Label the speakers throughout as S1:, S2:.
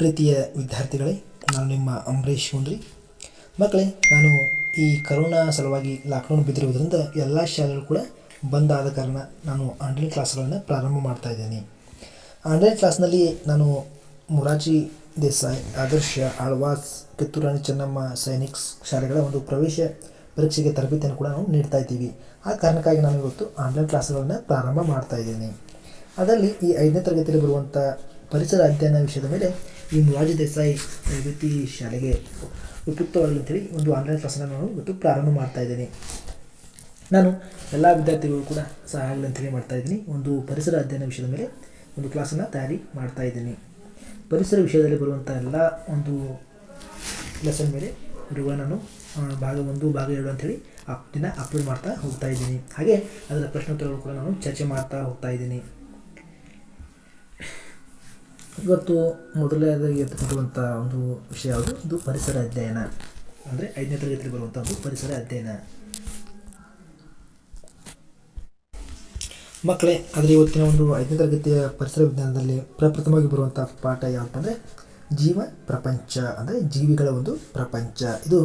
S1: ಪ್ರೀತಿಯ ವಿದ್ಯಾರ್ಥಿಗಳೇ, ನಾನು ನಿಮ್ಮ ಅಂಬರೀಶ್ ಹುಂಡ್ರಿ ಮಕ್ಕಳೇ, ನಾನು ಈ ಕರೋನಾ ಸಲುವಾಗಿ ಲಾಕ್ಡೌನ್ ಬಿದ್ದಿರುವುದರಿಂದ ಎಲ್ಲ ಶಾಲೆಗಳು ಕೂಡ ಬಂದ್ ಆದ ಕಾರಣ ನಾನು ಆನ್ಲೈನ್ ಕ್ಲಾಸ್ಗಳನ್ನು ಪ್ರಾರಂಭ ಮಾಡ್ತಾ ಇದ್ದೀನಿ. ಆನ್ಲೈನ್ ಕ್ಲಾಸ್ನಲ್ಲಿ ನಾನು ಮುರಾಜಿ ದೇಸಾಯಿ, ಆದರ್ಶ, ಆಳ್ವಾಸ್ ಕಿತ್ತೂರಾಣಿ ಚೆನ್ನಮ್ಮ ಸೈನಿಕ್ಸ್ ಶಾಲೆಗಳ ಒಂದು ಪ್ರವೇಶ ಪರೀಕ್ಷೆಗೆ ತರಬೇತಿಯನ್ನು ಕೂಡ ನಾವು ನೀಡ್ತಾ ಇದ್ದೀವಿ. ಆ ಕಾರಣಕ್ಕಾಗಿ ನಾನು ಇವತ್ತು ಆನ್ಲೈನ್ ಕ್ಲಾಸ್ಗಳನ್ನು ಪ್ರಾರಂಭ ಮಾಡ್ತಾ ಇದ್ದೀನಿ. ಅದರಲ್ಲಿ ಈ ಐದನೇ ತರಗತಿಯಲ್ಲಿ ಬರುವಂಥ ಪರಿಸರ ಅಧ್ಯಯನ ವಿಷಯದ ಮೇಲೆ ಈ ಮೊರಾರ್ಜಿ ದೇಸಾಯಿ ತರಬೇತಿ ಶಾಲೆಗೆ ಉಪಯುಕ್ತವಾಗಲಿ ಅಂತೇಳಿ ಒಂದು ಆನ್ಲೈನ್ ಕ್ಲಾಸನ್ನು ನಾನು ಇವತ್ತು ಪ್ರಾರಂಭ ಮಾಡ್ತಾ ಇದ್ದೀನಿ. ನಾನು ಎಲ್ಲ ವಿದ್ಯಾರ್ಥಿಗಳು ಕೂಡ ಸಹ ಆಗಲಿ ಅಂತೇಳಿ ಮಾಡ್ತಾ ಇದ್ದೀನಿ. ಒಂದು ಪರಿಸರ ಅಧ್ಯಯನ ವಿಷಯದ ಮೇಲೆ ಒಂದು ಕ್ಲಾಸನ್ನು ತಯಾರಿ ಮಾಡ್ತಾ ಇದ್ದೀನಿ. ಪರಿಸರ ವಿಷಯದಲ್ಲಿ ಬರುವಂಥ ಎಲ್ಲ ಒಂದು ಲೆಸನ್ ಮೇಲೆ ಇರುವ ನಾನು ಭಾಗ ಒಂದು, ಭಾಗ ಎರಡು ಅಪ್ ದಿನ ಅಪ್ಲೋಡ್ ಮಾಡ್ತಾ ಹೋಗ್ತಾ ಇದ್ದೀನಿ. ಹಾಗೆ ಅದರ ಪ್ರಶ್ನೋತ್ತರಗಳು ಕೂಡ ನಾನು ಚರ್ಚೆ ಮಾಡ್ತಾ ಹೋಗ್ತಾ ಇದ್ದೀನಿ. ಇವತ್ತು ಮೊದಲನೇದಾಗಿ ಎತ್ತುಕೊಂಡುವಂಥ ಒಂದು ವಿಷಯ ಯಾವುದು? ಇದು ಪರಿಸರ ಅಧ್ಯಯನ. ಅಂದರೆ ಐದನೇ ತರಗತಿಯಲ್ಲಿ ಬರುವಂಥ ಒಂದು ಪರಿಸರ ಅಧ್ಯಯನ. ಮಕ್ಕಳೇ, ಆದರೆ ಇವತ್ತಿನ ಒಂದು ಐದನೇ ತರಗತಿಯ ಪರಿಸರ ವಿಜ್ಞಾನದಲ್ಲಿ ಪ್ರಪ್ರಥಮವಾಗಿ ಬರುವಂಥ ಪಾಠ ಯಾವಪ್ಪ ಅಂದರೆ ಜೀವ ಪ್ರಪಂಚ, ಅಂದರೆ ಜೀವಿಗಳ ಒಂದು ಪ್ರಪಂಚ. ಇದು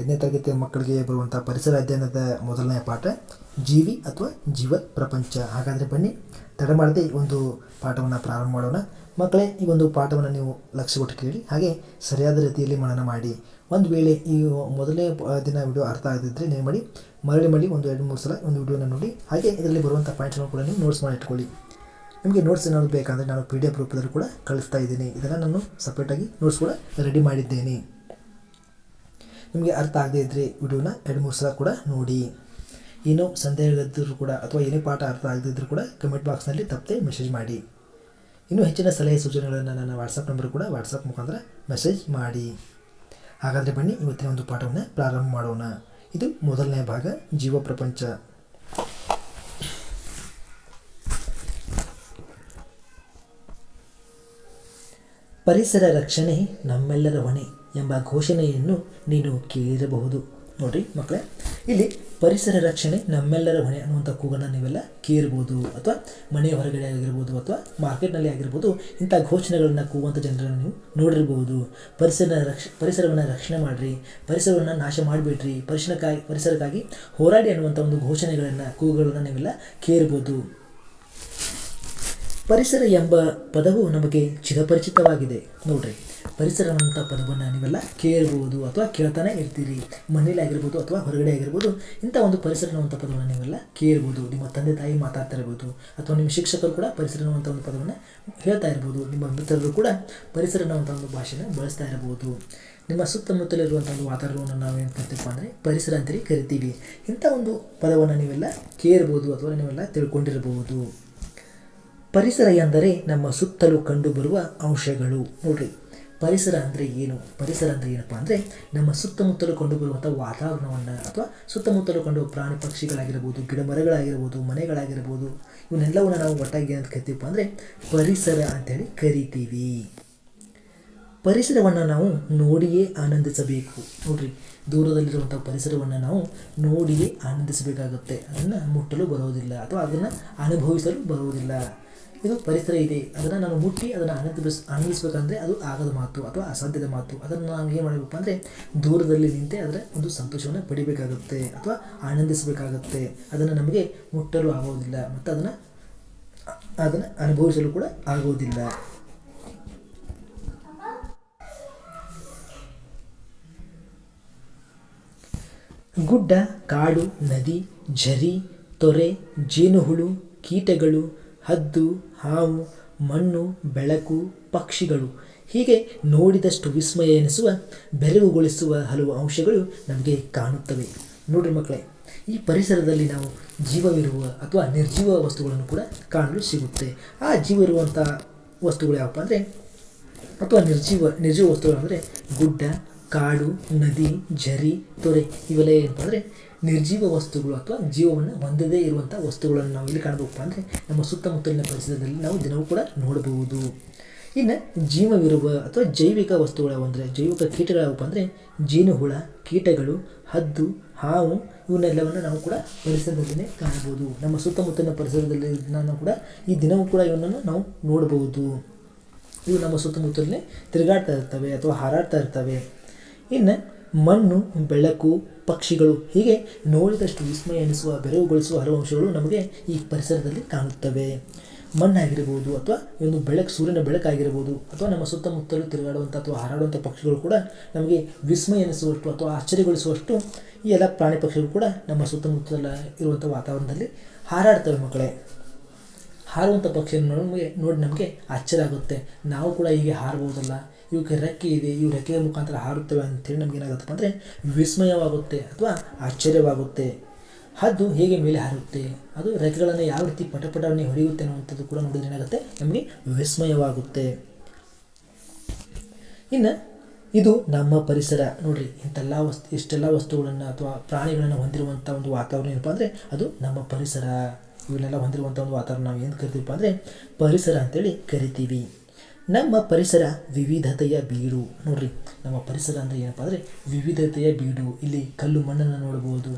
S1: ಐದನೇ ತರಗತಿಯ ಮಕ್ಕಳಿಗೆ ಬರುವಂಥ ಪರಿಸರ ಅಧ್ಯಯನದ ಮೊದಲನೇ ಪಾಠ, ಜೀವಿ ಅಥವಾ ಜೀವ ಪ್ರಪಂಚ. ಹಾಗಾದರೆ ಬನ್ನಿ, ತಡ ಮಾಡದೆ ಒಂದು ಪಾಠವನ್ನು ಪ್ರಾರಂಭ ಮಾಡೋಣ. ಮಕ್ಕಳೇ, ಈ ಒಂದು ಪಾಠವನ್ನು ನೀವು ಲಕ್ಷ್ಯ ಕೊಟ್ಟು ಕೇಳಿ, ಹಾಗೆ ಸರಿಯಾದ ರೀತಿಯಲ್ಲಿ ಮನನ ಮಾಡಿ. ಒಂದು ವೇಳೆ ಈ ಮೊದಲನೇ ದಿನ ವಿಡಿಯೋ ಅರ್ಥ ಆಗದಿದ್ದರೆ ನೀವು ಮಾಡಿ, ಮರಳಿ ಮರಳಿ ಒಂದು ಎರಡು ಮೂರು ಸಲ ಒಂದು ವಿಡಿಯೋನ ನೋಡಿ, ಹಾಗೆ ಇದರಲ್ಲಿ ಬರುವಂಥ ಪಾಯಿಂಟ್ಸ್ನ ಕೂಡ ನೀವು ನೋಟ್ಸ್ ಮಾಡಿ ಇಟ್ಕೊಳ್ಳಿ ನಿಮಗೆ ನೋಟ್ಸ್ ಏನಾದರೂ ಬೇಕಂದರೆ ನಾನು ಪಿ ಡಿ ಎಫ್ ರೂಪದಲ್ಲಿ ಕೂಡ ಕಳಿಸ್ತಾ ಇದ್ದೀನಿ. ಇದನ್ನು ನಾನು ಸಪ್ರೇಟಾಗಿ ನೋಟ್ಸ್ ಕೂಡ ರೆಡಿ ಮಾಡಿದ್ದೇನೆ. ನಿಮಗೆ ಅರ್ಥ ಆಗದೇ ಇದ್ದರೆ ವಿಡಿಯೋನ ಎರಡು ಮೂರು ಸಲ ಕೂಡ ನೋಡಿ. ಏನೋ ಸಂದೇಹಗಳಿದ್ದರೂ ಕೂಡ ಅಥವಾ ಏನೇ ಪಾಠ ಅರ್ಥ ಆಗದಿದ್ದರೂ ಕೂಡ ಕಮೆಂಟ್ ಬಾಕ್ಸ್ನಲ್ಲಿ ತಪ್ಪದೆ ಮೆಸೇಜ್ ಮಾಡಿ. ಇನ್ನೂ ಹೆಚ್ಚಿನ ಸಲಹೆ ಸೂಚನೆಗಳನ್ನು ನನ್ನ ವಾಟ್ಸಪ್ ನಂಬರ್ ಕೂಡ ವಾಟ್ಸಪ್ ಮುಖಾಂತರ ಮೆಸೇಜ್ ಮಾಡಿ. ಹಾಗಾದರೆ ಬನ್ನಿ, ಇವತ್ತಿನ ಒಂದು ಪಾಠವನ್ನು ಪ್ರಾರಂಭ ಮಾಡೋಣ. ಇದು ಮೊದಲನೇ ಭಾಗ, ಜೀವ ಪ್ರಪಂಚ. ಪರಿಸರ ರಕ್ಷಣೆ ನಮ್ಮೆಲ್ಲರ ಹೊಣೆ ಎಂಬ ಘೋಷಣೆಯನ್ನು ನೀನು ಕೇಳಿರಬಹುದು ನೋಡ್ರಿ ಮಕ್ಕಳೇ, ಇಲ್ಲಿ ಪರಿಸರ ರಕ್ಷಣೆ ನಮ್ಮೆಲ್ಲರ ಹೊಣೆ ಅನ್ನುವಂಥ ಕೂಗನ್ನು ನೀವೆಲ್ಲ ಕೇರ್ಬೋದು ಅಥವಾ ಮನೆಯ ಹೊರಗಡೆ ಆಗಿರ್ಬೋದು ಅಥವಾ ಮಾರ್ಕೆಟ್ನಲ್ಲಿ ಆಗಿರ್ಬೋದು, ಇಂಥ ಘೋಷಣೆಗಳನ್ನು ಕೂಗುವಂಥ ಜನರನ್ನು ನೀವು ನೋಡಿರ್ಬೋದು. ಪರಿಸರ ರಕ್ಷ, ಪರಿಸರವನ್ನು ರಕ್ಷಣೆ ಮಾಡಿರಿ, ಪರಿಸರವನ್ನು ನಾಶ ಮಾಡಿಬಿಡ್ರಿ ಪರಿಸರಕ್ಕಾಗಿ ಪರಿಸರಕ್ಕಾಗಿ ಹೋರಾಡಿ ಅನ್ನುವಂಥ ಒಂದು ಘೋಷಣೆಗಳನ್ನು, ಕೂಗುಗಳನ್ನು ನೀವೆಲ್ಲ ಕೇರ್ಬೋದು. ಪರಿಸರ ಎಂಬ ಪದವು ನಮಗೆ ಚಿರಪರಿಚಿತವಾಗಿದೆ. ನೋಡ್ರಿ. ಪರಿಸರ ಅನ್ನುವಂಥ ಪದವನ್ನು ನೀವೆಲ್ಲ ಕೇಳ್ಬೋದು ಅಥವಾ ಕೇಳ್ತಾನೆ ಇರ್ತೀರಿ. ಮನೇಲಿ ಆಗಿರ್ಬೋದು ಅಥವಾ ಹೊರಗಡೆ ಆಗಿರ್ಬೋದು, ಇಂಥ ಒಂದು ಪರಿಸರ ಅನ್ನುವಂಥ ಪದವನ್ನು ನೀವೆಲ್ಲ ಕೇಳ್ಬೋದು. ನಿಮ್ಮ ತಂದೆ ತಾಯಿ ಮಾತಾಡ್ತಾ ಇರ್ಬೋದು, ಅಥವಾ ನಿಮ್ಮ ಶಿಕ್ಷಕರು ಕೂಡ ಪರಿಸರ ಅನ್ನುವಂಥ ಒಂದು ಪದವನ್ನು ಹೇಳ್ತಾ ಇರ್ಬೋದು. ನಿಮ್ಮ ಮಿತ್ರರು ಕೂಡ ಪರಿಸರ ಅನ್ನುವಂಥ ಒಂದು ಭಾಷೆನ ಬಳಸ್ತಾ ಇರ್ಬೋದು. ನಿಮ್ಮ ಸುತ್ತಮುತ್ತಲಿರುವಂಥ ಒಂದು ವಾತಾವರಣವನ್ನು ನಾವು ಏನು ಕರಿತೀವಪ್ಪ ಅಂದರೆ ಪರಿಸರ ಅಂತೇಳಿ ಕರಿತೀವಿ. ಇಂಥ ಒಂದು ಪದವನ್ನು ನೀವೆಲ್ಲ ಕೇಳ್ಬೋದು ಅಥವಾ ನೀವೆಲ್ಲ ತಿಳ್ಕೊಂಡಿರ್ಬೋದು. ಪರಿಸರ ಎಂದರೆ ನಮ್ಮ ಸುತ್ತಲೂ ಕಂಡುಬರುವ ಅಂಶಗಳು. ನೋಡ್ರಿ ಪರಿಸರ ಅಂದರೆ ಏನು? ಪರಿಸರ ಅಂದರೆ ಏನಪ್ಪ ಅಂದರೆ ನಮ್ಮ ಸುತ್ತಮುತ್ತಲು ಕಂಡುಬರುವಂಥ ವಾತಾವರಣವನ್ನು ಅಥವಾ ಸುತ್ತಮುತ್ತಲು ಕಂಡು ಪ್ರಾಣಿ ಪಕ್ಷಿಗಳಾಗಿರ್ಬೋದು, ಗಿಡ ಮರಗಳಾಗಿರ್ಬೋದು, ಮನೆಗಳಾಗಿರ್ಬೋದು, ಇವನ್ನೆಲ್ಲವನ್ನು ನಾವು ಒಟ್ಟಾಗಿ ಏನಂತ ಕರಿತೀವಪ್ಪ ಅಂದರೆ ಪರಿಸರ ಅಂತೇಳಿ ಕರಿತೀವಿ. ಪರಿಸರವನ್ನು ನಾವು ನೋಡಿಯೇ ಆನಂದಿಸಬೇಕು. ನೋಡ್ರಿ ದೂರದಲ್ಲಿರುವಂಥ ಪರಿಸರವನ್ನು ನಾವು ನೋಡಿಯೇ ಆನಂದಿಸಬೇಕಾಗುತ್ತೆ. ಅದನ್ನು ಮುಟ್ಟಲು ಬರೋದಿಲ್ಲ ಅಥವಾ ಅದನ್ನು ಅನುಭವಿಸಲು ಬರುವುದಿಲ್ಲ. ಇದು ಪರಿಸರ ಇದೆ. ಅದನ್ನು ನಾನು ಮುಟ್ಟಿ, ಅದನ್ನು ಆನಂದಿಸ್ ಆನಂದಿಸಬೇಕಂದ್ರೆ ಅದು ಆಗದ ಮಾತು ಅಥವಾ ಅಸಾಧ್ಯದ ಮಾತು. ಅದನ್ನು ನಾವು ಏನು ಮಾಡಬೇಕು ಅಂದರೆ ದೂರದಲ್ಲಿ ನಿಂತೆ ಅದರ ಒಂದು ಸಂತೋಷವನ್ನು ಪಡಿಬೇಕಾಗುತ್ತೆ ಅಥವಾ ಆನಂದಿಸಬೇಕಾಗುತ್ತೆ. ಅದನ್ನು ನಮಗೆ ಮುಟ್ಟಲು ಆಗೋದಿಲ್ಲ ಮತ್ತು ಅದನ್ನು ಅದನ್ನು ಅನುಭವಿಸಲು ಕೂಡ ಆಗೋದಿಲ್ಲ. ಗುಡ್ಡ, ಕಾಡು, ನದಿ, ಝರಿ, ತೊರೆ, ಜೇನುಹುಳು, ಕೀಟಗಳು ಹದ್ದು, ಹಾವು, ಮಣ್ಣು, ಬೆಳಕು, ಪಕ್ಷಿಗಳು. ಹೀಗೆ ನೋಡಿದಷ್ಟು ವಿಸ್ಮಯ ಎನಿಸುವ, ಬೆರಗುಗೊಳಿಸುವ ಹಲವು ಅಂಶಗಳು ನಮಗೆ ಕಾಣುತ್ತವೆ. ನೋಡಿರಿ ಮಕ್ಕಳೇ, ಈ ಪರಿಸರದಲ್ಲಿ ನಾವು ಜೀವವಿರುವ ಅಥವಾ ನಿರ್ಜೀವ ವಸ್ತುಗಳನ್ನು ಕೂಡ ಕಾಣಲು ಸಿಗುತ್ತೆ. ಆ ಜೀವ ಇರುವಂಥ ವಸ್ತುಗಳು ಯಾವಪ್ಪ ಅಂದರೆ, ಅಥವಾ ನಿರ್ಜೀವ ನಿರ್ಜೀವ ವಸ್ತುಗಳು ಅಂದರೆ ಗುಡ್ಡ ಕಾಡು, ನದಿ ಝರಿ ತೊರೆ ಇವೆಲ್ಲ ಏನಪ್ಪ ಅಂದರೆ ನಿರ್ಜೀವ ವಸ್ತುಗಳು ಅಥವಾ ಜೀವವನ್ನು ಹೊಂದದೇ ಇರುವಂಥ ವಸ್ತುಗಳನ್ನು ನಾವು ಇಲ್ಲಿ ಕಾಣಬೇಕಪ್ಪ ಅಂದರೆ ನಮ್ಮ ಸುತ್ತಮುತ್ತಲಿನ ಪರಿಸರದಲ್ಲಿ ನಾವು ದಿನವೂ ಕೂಡ ನೋಡಬಹುದು. ಇನ್ನು ಜೀವವಿರುವ ಅಥವಾ ಜೈವಿಕ ವಸ್ತುಗಳು ಅಂದರೆ ಜೈವಿಕ ಕೀಟಗಳು ಯಾವಪ್ಪ ಅಂದರೆ ಜೇನುಹುಳ ಕೀಟಗಳು, ಹದ್ದು, ಹಾವು ಇವನ್ನೆಲ್ಲವನ್ನು ನಾವು ಕೂಡ ಪರಿಸರದಲ್ಲಿ ಕಾಣಬಹುದು. ನಮ್ಮ ಸುತ್ತಮುತ್ತಲಿನ ಪರಿಸರದಲ್ಲಿ ನಾನು ಕೂಡ ಈ ದಿನವೂ ಕೂಡ ಇವನನ್ನು ನಾವು ನೋಡಬಹುದು. ಇವು ನಮ್ಮ ಸುತ್ತಮುತ್ತಲೇ ತಿರುಗಾಡ್ತಾ ಇರ್ತವೆ ಅಥವಾ ಹಾರಾಡ್ತಾ ಇರ್ತವೆ. ಇನ್ನು ಮಣ್ಣು, ಬೆಳಕು, ಪಕ್ಷಿಗಳು ಹೀಗೆ ನೋಡಿದಷ್ಟು ವಿಸ್ಮಯ ಎನಿಸುವ, ಬೆರಗುಗೊಳಿಸುವ ಹಲವು ಅಂಶಗಳು ನಮಗೆ ಈ ಪರಿಸರದಲ್ಲಿ ಕಾಣುತ್ತವೆ. ಮಣ್ಣಾಗಿರ್ಬೋದು ಅಥವಾ ಒಂದು ಬೆಳಕು, ಸೂರ್ಯನ ಬೆಳಕಾಗಿರ್ಬೋದು ಅಥವಾ ನಮ್ಮ ಸುತ್ತಮುತ್ತಲು ತಿರುಗಾಡುವಂಥ ಅಥವಾ ಹಾರಾಡುವಂಥ ಪಕ್ಷಿಗಳು ಕೂಡ ನಮಗೆ ವಿಸ್ಮಯ ಎನಿಸುವಷ್ಟು ಅಥವಾ ಆಶ್ಚರ್ಯಗೊಳಿಸುವಷ್ಟು ಈ ಎಲ್ಲ ಪ್ರಾಣಿ ಪಕ್ಷಿಗಳು ಕೂಡ ನಮ್ಮ ಸುತ್ತಮುತ್ತಲ ಇರುವಂಥ ವಾತಾವರಣದಲ್ಲಿ ಹಾರಾಡ್ತವೆ ಮಕ್ಕಳೇ. ಹಾರುವಂಥ ಪಕ್ಷಿಯನ್ನು ನಮಗೆ ನೋಡಿ ನಮಗೆ ಆಶ್ಚರ್ಯ ಆಗುತ್ತೆ. ನಾವು ಕೂಡ ಹೀಗೆ ಹಾರಬಹುದಲ್ಲ? ಇವಕ್ಕೆ ರೆಕ್ಕೆ ಇದೆ ಇವು ರೆಕ್ಕೆಯ ಮುಖಾಂತರ ಹಾರುತ್ತವೆ ಅಂತೇಳಿ ನಮ್ಗೆ ಏನಾಗುತ್ತಪ್ಪ ಅಂದರೆ ವಿಸ್ಮಯವಾಗುತ್ತೆ ಅಥವಾ ಆಶ್ಚರ್ಯವಾಗುತ್ತೆ. ಹದ್ದು ಹೇಗೆ ಮೇಲೆ ಹಾರುತ್ತೆ? ಅದು ರೆಕ್ಕೆಗಳನ್ನು ಯಾವ ರೀತಿ ಪಟಪಟನೆ ಹೊಡೆಯುತ್ತೆ ಅನ್ನುವಂಥದ್ದು ಕೂಡ ನೋಡಿದ್ರೆ ಏನಾಗುತ್ತೆ? ನಮಗೆ ವಿಸ್ಮಯವಾಗುತ್ತೆ. ಇನ್ನು ಇದು ನಮ್ಮ ಪರಿಸರ. ನೋಡ್ರಿ, ಇಂಥೆಲ್ಲ ವಸ್ತು, ಇಷ್ಟೆಲ್ಲ ವಸ್ತುಗಳನ್ನು ಅಥವಾ ಪ್ರಾಣಿಗಳನ್ನು ಹೊಂದಿರುವಂಥ ಒಂದು ವಾತಾವರಣ ಏನಪ್ಪ ಅಂದರೆ ಅದು ನಮ್ಮ ಪರಿಸರ. ಇವನ್ನೆಲ್ಲ ಹೊಂದಿರುವಂಥ ಒಂದು ವಾತಾವರಣ ನಾವು ಏನು ಕರಿತೀವಪ್ಪ ಅಂದರೆ ಪರಿಸರ ಅಂತೇಳಿ ಕರಿತೀವಿ. ನಮ್ಮ ಪರಿಸರ ವಿವಿಧತೆಯ ಬೀಡು. ನೋಡ್ರಿ, ನಮ್ಮ ಪರಿಸರ ಅಂದರೆ ಏನಪ್ಪ ಅಂದರೆ ವಿವಿಧತೆಯ ಬೀಡು. ಇಲ್ಲಿ ಕಲ್ಲು ಮಣ್ಣನ್ನು ನೋಡ್ಬೋದು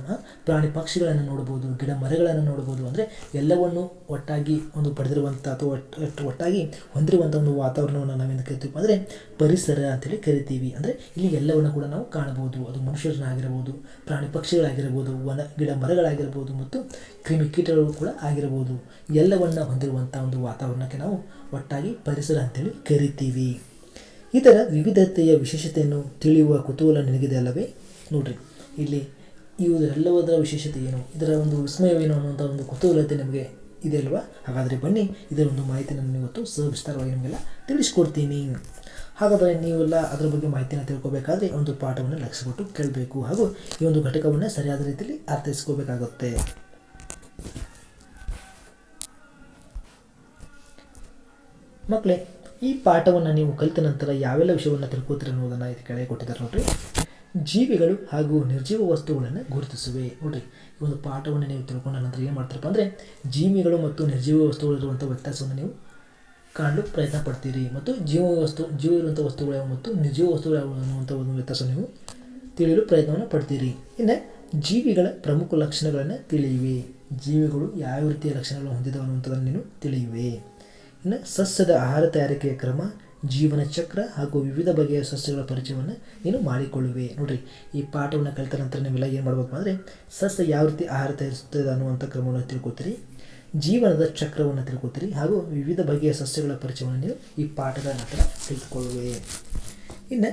S1: ಪ್ರಾಣಿ ಪಕ್ಷಿಗಳನ್ನು ನೋಡ್ಬೋದು, ಗಿಡ ಮರಗಳನ್ನು ನೋಡ್ಬೋದು ಅಂದರೆ ಎಲ್ಲವನ್ನು ಒಟ್ಟಾಗಿ ಒಂದು ಪಡೆದಿರುವಂಥ ಅಥವಾ ಒಟ್ಟು ಒಟ್ಟು ಒಟ್ಟಾಗಿ ಹೊಂದಿರುವಂಥ ಒಂದು ವಾತಾವರಣವನ್ನು ನಾವೇನು ಕರಿತೀವಿ ಅಂದರೆ ಪರಿಸರ ಅಂತೇಳಿ ಕರಿತೀವಿ. ಅಂದರೆ ಇಲ್ಲಿ ಎಲ್ಲವನ್ನು ಕೂಡ ನಾವು ಕಾಣಬಹುದು ಅದು ಮನುಷ್ಯರನ್ನಾಗಿರ್ಬೋದು, ಪ್ರಾಣಿ ಪಕ್ಷಿಗಳಾಗಿರ್ಬೋದು, ವನ, ಗಿಡ ಮರಗಳಾಗಿರ್ಬೋದು ಮತ್ತು ಕ್ರಿಮಿಕೀಟಗಳು ಕೂಡ ಆಗಿರ್ಬೋದು. ಎಲ್ಲವನ್ನು ಹೊಂದಿರುವಂಥ ಒಂದು ವಾತಾವರಣಕ್ಕೆ ನಾವು ಒಟ್ಟಾಗಿ ಪರಿಸರ ಅಂತೇಳಿ ಕರಿತೀವಿ. ಇದರ ವಿವಿಧತೆಯ ವಿಶೇಷತೆಯನ್ನು ತಿಳಿಯುವ ಕುತೂಹಲ ನಿನಗಿದೆ ಅಲ್ಲವೇ? ನೋಡ್ರಿ, ಇಲ್ಲಿ ಇವುದೆಲ್ಲವುದರ ವಿಶೇಷತೆ ಏನು? ಇದರ ಒಂದು ವಿಸ್ಮಯವೇನು ಅನ್ನುವಂಥ ಒಂದು ಕುತೂಹಲತೆ ನಿಮಗೆ ಇದೆ ಅಲ್ವಾ? ಹಾಗಾದರೆ ಬನ್ನಿ, ಇದರ ಒಂದು ಮಾಹಿತಿ ನಾನು ಇವತ್ತು ಸವಿಸ್ತಾರವಾಗಿ ನಿಮಗೆಲ್ಲ ತಿಳಿಸ್ಕೊಡ್ತೀನಿ. ಹಾಗಾದರೆ ನೀವೆಲ್ಲ ಅದರ ಬಗ್ಗೆ ಮಾಹಿತಿನ ತಿಳ್ಕೊಬೇಕಾದ್ರೆ ಒಂದು ಪಾಠವನ್ನು ಲಕ್ಷ್ಯ ಕೊಟ್ಟು ಕೇಳಬೇಕು. ಹಾಗೂ ಈ ಒಂದು ಘಟಕವನ್ನು ಸರಿಯಾದ ರೀತಿಯಲ್ಲಿ ಅರ್ಥೈಸ್ಕೋಬೇಕಾಗುತ್ತೆ. ಮಕ್ಕಳೇ ಈ ಪಾಠವನ್ನು ನೀವು ಕಲಿತ ನಂತರ ಯಾವೆಲ್ಲ ವಿಷಯವನ್ನು ತಿಳ್ಕೋತೀರ ಅನ್ನೋದನ್ನು ಇದು ಕೆಳಗೆ ಕೊಟ್ಟಿದ್ದಾರೆ ನೋಡ್ರಿ. ಜೀವಿಗಳು ಹಾಗೂ ನಿರ್ಜೀವ ವಸ್ತುಗಳನ್ನು ಗುರುತಿಸುವೆ ನೋಡ್ರಿ. ಈ ಒಂದು ಪಾಠವನ್ನು ನೀವು ತಿಳ್ಕೊಂಡ ನಂತರ ಏನು ಮಾಡ್ತಾರಪ್ಪ ಅಂದರೆ, ಜೀವಿಗಳು ಮತ್ತು ನಿರ್ಜೀವ ವಸ್ತುಗಳಿರುವಂಥ ವ್ಯತ್ಯಾಸವನ್ನು ನೀವು ಕಾಣಲು ಪ್ರಯತ್ನ ಪಡ್ತೀರಿ. ಮತ್ತು ಜೀವ ವಸ್ತು, ಜೀವ ಇರುವಂಥ ವಸ್ತುಗಳು ಯಾವ ಮತ್ತು ನಿರ್ಜೀವ ವಸ್ತುಗಳು ಯಾವ ಅನ್ನುವಂಥ ಒಂದು ವ್ಯತ್ಯಾಸ ನೀವು ತಿಳಿಯಲು ಪ್ರಯತ್ನವನ್ನು ಪಡ್ತೀರಿ. ಇನ್ನು ಜೀವಿಗಳ ಪ್ರಮುಖ ಲಕ್ಷಣಗಳನ್ನು ತಿಳಿಯುವೆ. ಜೀವಿಗಳು ಯಾವ ರೀತಿಯ ಲಕ್ಷಣಗಳನ್ನು ಹೊಂದಿದವು ಅನ್ನುವಂಥದ್ದನ್ನು ನೀನು ತಿಳಿಯುವೆ. ಇನ್ನು ಸಸ್ಯದ ಆಹಾರ ತಯಾರಿಕೆಯ ಕ್ರಮ, ಜೀವನ ಚಕ್ರ ಹಾಗೂ ವಿವಿಧ ಬಗೆಯ ಸಸ್ಯಗಳ ಪರಿಚಯವನ್ನು ನೀನು ಮಾಡಿಕೊಳ್ಳುವೆ. ನೋಡ್ರಿ, ಈ ಪಾಠವನ್ನು ಕಲಿತ ನಂತರ ನೀವೆಲ್ಲ ಏನು ಮಾಡಬೇಕು ಅಂದರೆ ಸಸ್ಯ ಯಾವ ರೀತಿ ಆಹಾರ ತಯಾರಿಸುತ್ತದೆ ಅನ್ನುವಂಥ ಕ್ರಮವನ್ನು ತಿಳ್ಕೊತೀರಿ, ಜೀವನದ ಚಕ್ರವನ್ನು ತಿಳ್ಕೊತೀರಿ ಹಾಗೂ ವಿವಿಧ ಬಗೆಯ ಸಸ್ಯಗಳ ಪರಿಚಯವನ್ನು ನೀವು ಈ ಪಾಠದ ನಂತರ ತಿಳಿದುಕೊಳ್ಳುವೆ. ಇನ್ನು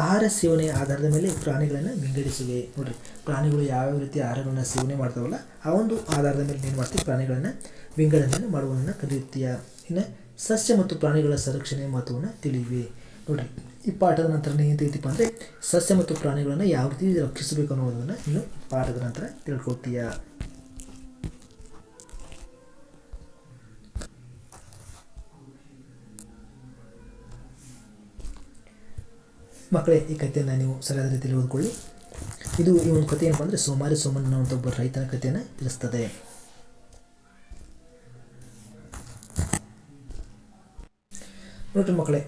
S1: ಆಹಾರ ಸೇವನೆಯ ಆಧಾರದ ಮೇಲೆ ಪ್ರಾಣಿಗಳನ್ನು ವಿಂಗಡಿಸುವೆ. ನೋಡ್ರಿ, ಪ್ರಾಣಿಗಳು ಯಾವ್ಯಾವ ರೀತಿ ಆಹಾರಗಳನ್ನು ಸೇವನೆ ಮಾಡ್ತಾವಲ್ಲ, ಆ ಒಂದು ಆಧಾರದ ಮೇಲೆ ಏನು ಮಾಡ್ತೀವಿ ಪ್ರಾಣಿಗಳನ್ನು ವಿಂಗಡಣೆಯನ್ನು ಮಾಡುವುದನ್ನು ಕಲಿಯುತ್ತೀಯ ಇನ್ನು ಸಸ್ಯ ಮತ್ತು ಪ್ರಾಣಿಗಳ ಸಂರಕ್ಷಣೆಯ ಮಹತ್ವವನ್ನು ತಿಳಿಯುವೆ ನೋಡಿರಿ, ಈ ಪಾಠದ ನಂತರ ಏನು ತಿಳಿತೀಪ ಅಂದರೆ, ಸಸ್ಯ ಮತ್ತು ಪ್ರಾಣಿಗಳನ್ನು ಯಾವ ರೀತಿ ರಕ್ಷಿಸಬೇಕು ಅನ್ನೋದನ್ನು ಇನ್ನು ಪಾಠದ ನಂತರ ತಿಳ್ಕೊತೀಯ ಮಕ್ಕಳೇ, ಈ ಕಥೆಯನ್ನು ನೀವು ಸರಿಯಾದ ರೀತಿಯಲ್ಲಿ ಓದ್ಕೊಳ್ಳಿ. ಇದು ಈ ಒಂದು ಕಥೆ ಏನಪ್ಪ ಅಂದರೆ ಸೋಮಾರಿ ಸೋಮನ್ ಅನ್ನೋ ಒಬ್ಬ ರೈತನ ಕಥೆಯನ್ನು ತಿಳಿಸ್ತದೆ. ನೋಡ್ರಿ ಮಕ್ಕಳೇ.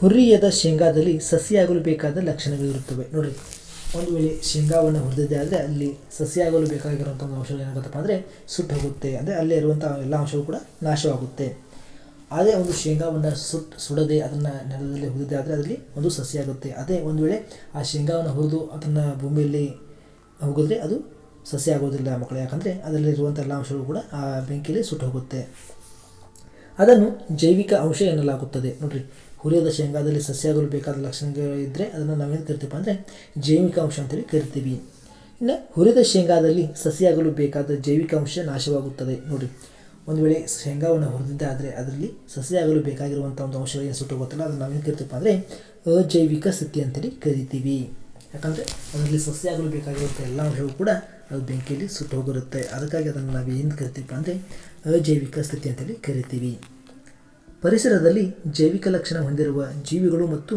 S1: ಹುರಿಯದ ಶೇಂಗಾದಲ್ಲಿ ಸಸಿಯಾಗಲು ಬೇಕಾದ ಲಕ್ಷಣಗಳಿರುತ್ತವೆ ನೋಡ್ರಿ, ಒಂದು ವೇಳೆ ಶೇಂಗಾವನ್ನು ಹುರಿದಿದೆ ಆದರೆ ಅಲ್ಲಿ ಸಸಿಯಾಗಲು ಬೇಕಾಗಿರುವಂಥ ಒಂದು ಅಂಶಗಳು ಏನಾಗುತ್ತಪ್ಪ ಅಂದರೆ ಸುಟ್ಟು ಹೋಗುತ್ತೆ ಅಂದರೆ ಅಲ್ಲೇ ಇರುವಂಥ ಎಲ್ಲ ಅಂಶಗಳು ಕೂಡ ನಾಶವಾಗುತ್ತೆ. ಅದೇ ಒಂದು ಶೇಂಗಾವನ್ನು ಸುಟ್ಟು ಸುಡದೆ ಅದನ್ನು ನೆಲದಲ್ಲಿ ಹುರಿದೇ ಆದರೆ ಅದರಲ್ಲಿ ಒಂದು ಸಸಿಯಾಗುತ್ತೆ. ಅದೇ ಒಂದು ವೇಳೆ ಆ ಶೇಂಗಾವನ್ನು ಹುರಿದು ಅದನ್ನು ಭೂಮಿಯಲ್ಲಿ ಹೋಗಿದ್ರೆ ಅದು ಸಸಿ ಆಗೋದಿಲ್ಲ ಮಕ್ಕಳು. ಯಾಕಂದರೆ ಅದರಲ್ಲಿರುವಂಥ ಎಲ್ಲ ಅಂಶಗಳು ಕೂಡ ಆ ಬೆಂಕಿಯಲ್ಲಿ ಸುಟ್ಟು ಹೋಗುತ್ತೆ ಅದನ್ನು ಜೈವಿಕ ಅಂಶ ಎನ್ನಲಾಗುತ್ತದೆ. ನೋಡ್ರಿ ಹುರಿಯದ ಶೇಂಗಾದಲ್ಲಿ ಸಸ್ಯಗಳು ಬೇಕಾದ ಲಕ್ಷಣಗಳು ಇದ್ದರೆ ಅದನ್ನು ನಾವೇನು ಕರಿತೀವಪ್ಪ ಅಂದರೆ ಜೈವಿಕ ಅಂಶ ಅಂತೇಳಿ ಕರಿತೀವಿ. ಇನ್ನು ಹುರಿದ ಶೇಂಗಾದಲ್ಲಿ ಸಸ್ಯಗಳು ಬೇಕಾದ ಜೈವಿಕ ಅಂಶ ನಾಶವಾಗುತ್ತದೆ. ನೋಡಿ ಒಂದು ವೇಳೆ ಶೇಂಗಾವನ್ನು ಹುರಿದಿದ್ದೇ ಆದರೆ ಅದರಲ್ಲಿ ಸಸ್ಯಗಳು ಬೇಕಾಗಿರುವಂಥ ಒಂದು ಅಂಶಗಳು ಏನು ಸುಟ್ಟು ಹೋಗುತ್ತಲ್ಲ, ಅದನ್ನು ನಾವೇನು ಕರಿತೀವಪ್ಪ ಅಂದರೆ ಅಜೈವಿಕ ಸ್ಥಿತಿ ಅಂತೇಳಿ ಕರಿತೀವಿ. ಯಾಕಂದರೆ ಅದರಲ್ಲಿ ಸಸ್ಯಗಳು ಬೇಕಾಗಿರುವಂಥ ಎಲ್ಲ ಅಂಶಗಳು ಕೂಡ ಅದು ಬೆಂಕಿಯಲ್ಲಿ ಸುಟ್ಟು ಹೋಗಿರುತ್ತೆ. ಅದಕ್ಕಾಗಿ ಅದನ್ನು ನಾವು ಏನು ಕರಿತೀವಪ್ಪ ಅಂದರೆ ಅಜೈವಿಕ ಸ್ಥಿತಿ ಅಂತೇಳಿ ಕರಿತೀವಿ. ಪರಿಸರದಲ್ಲಿ ಜೈವಿಕ ಲಕ್ಷಣ ಹೊಂದಿರುವ ಜೀವಿಗಳು ಮತ್ತು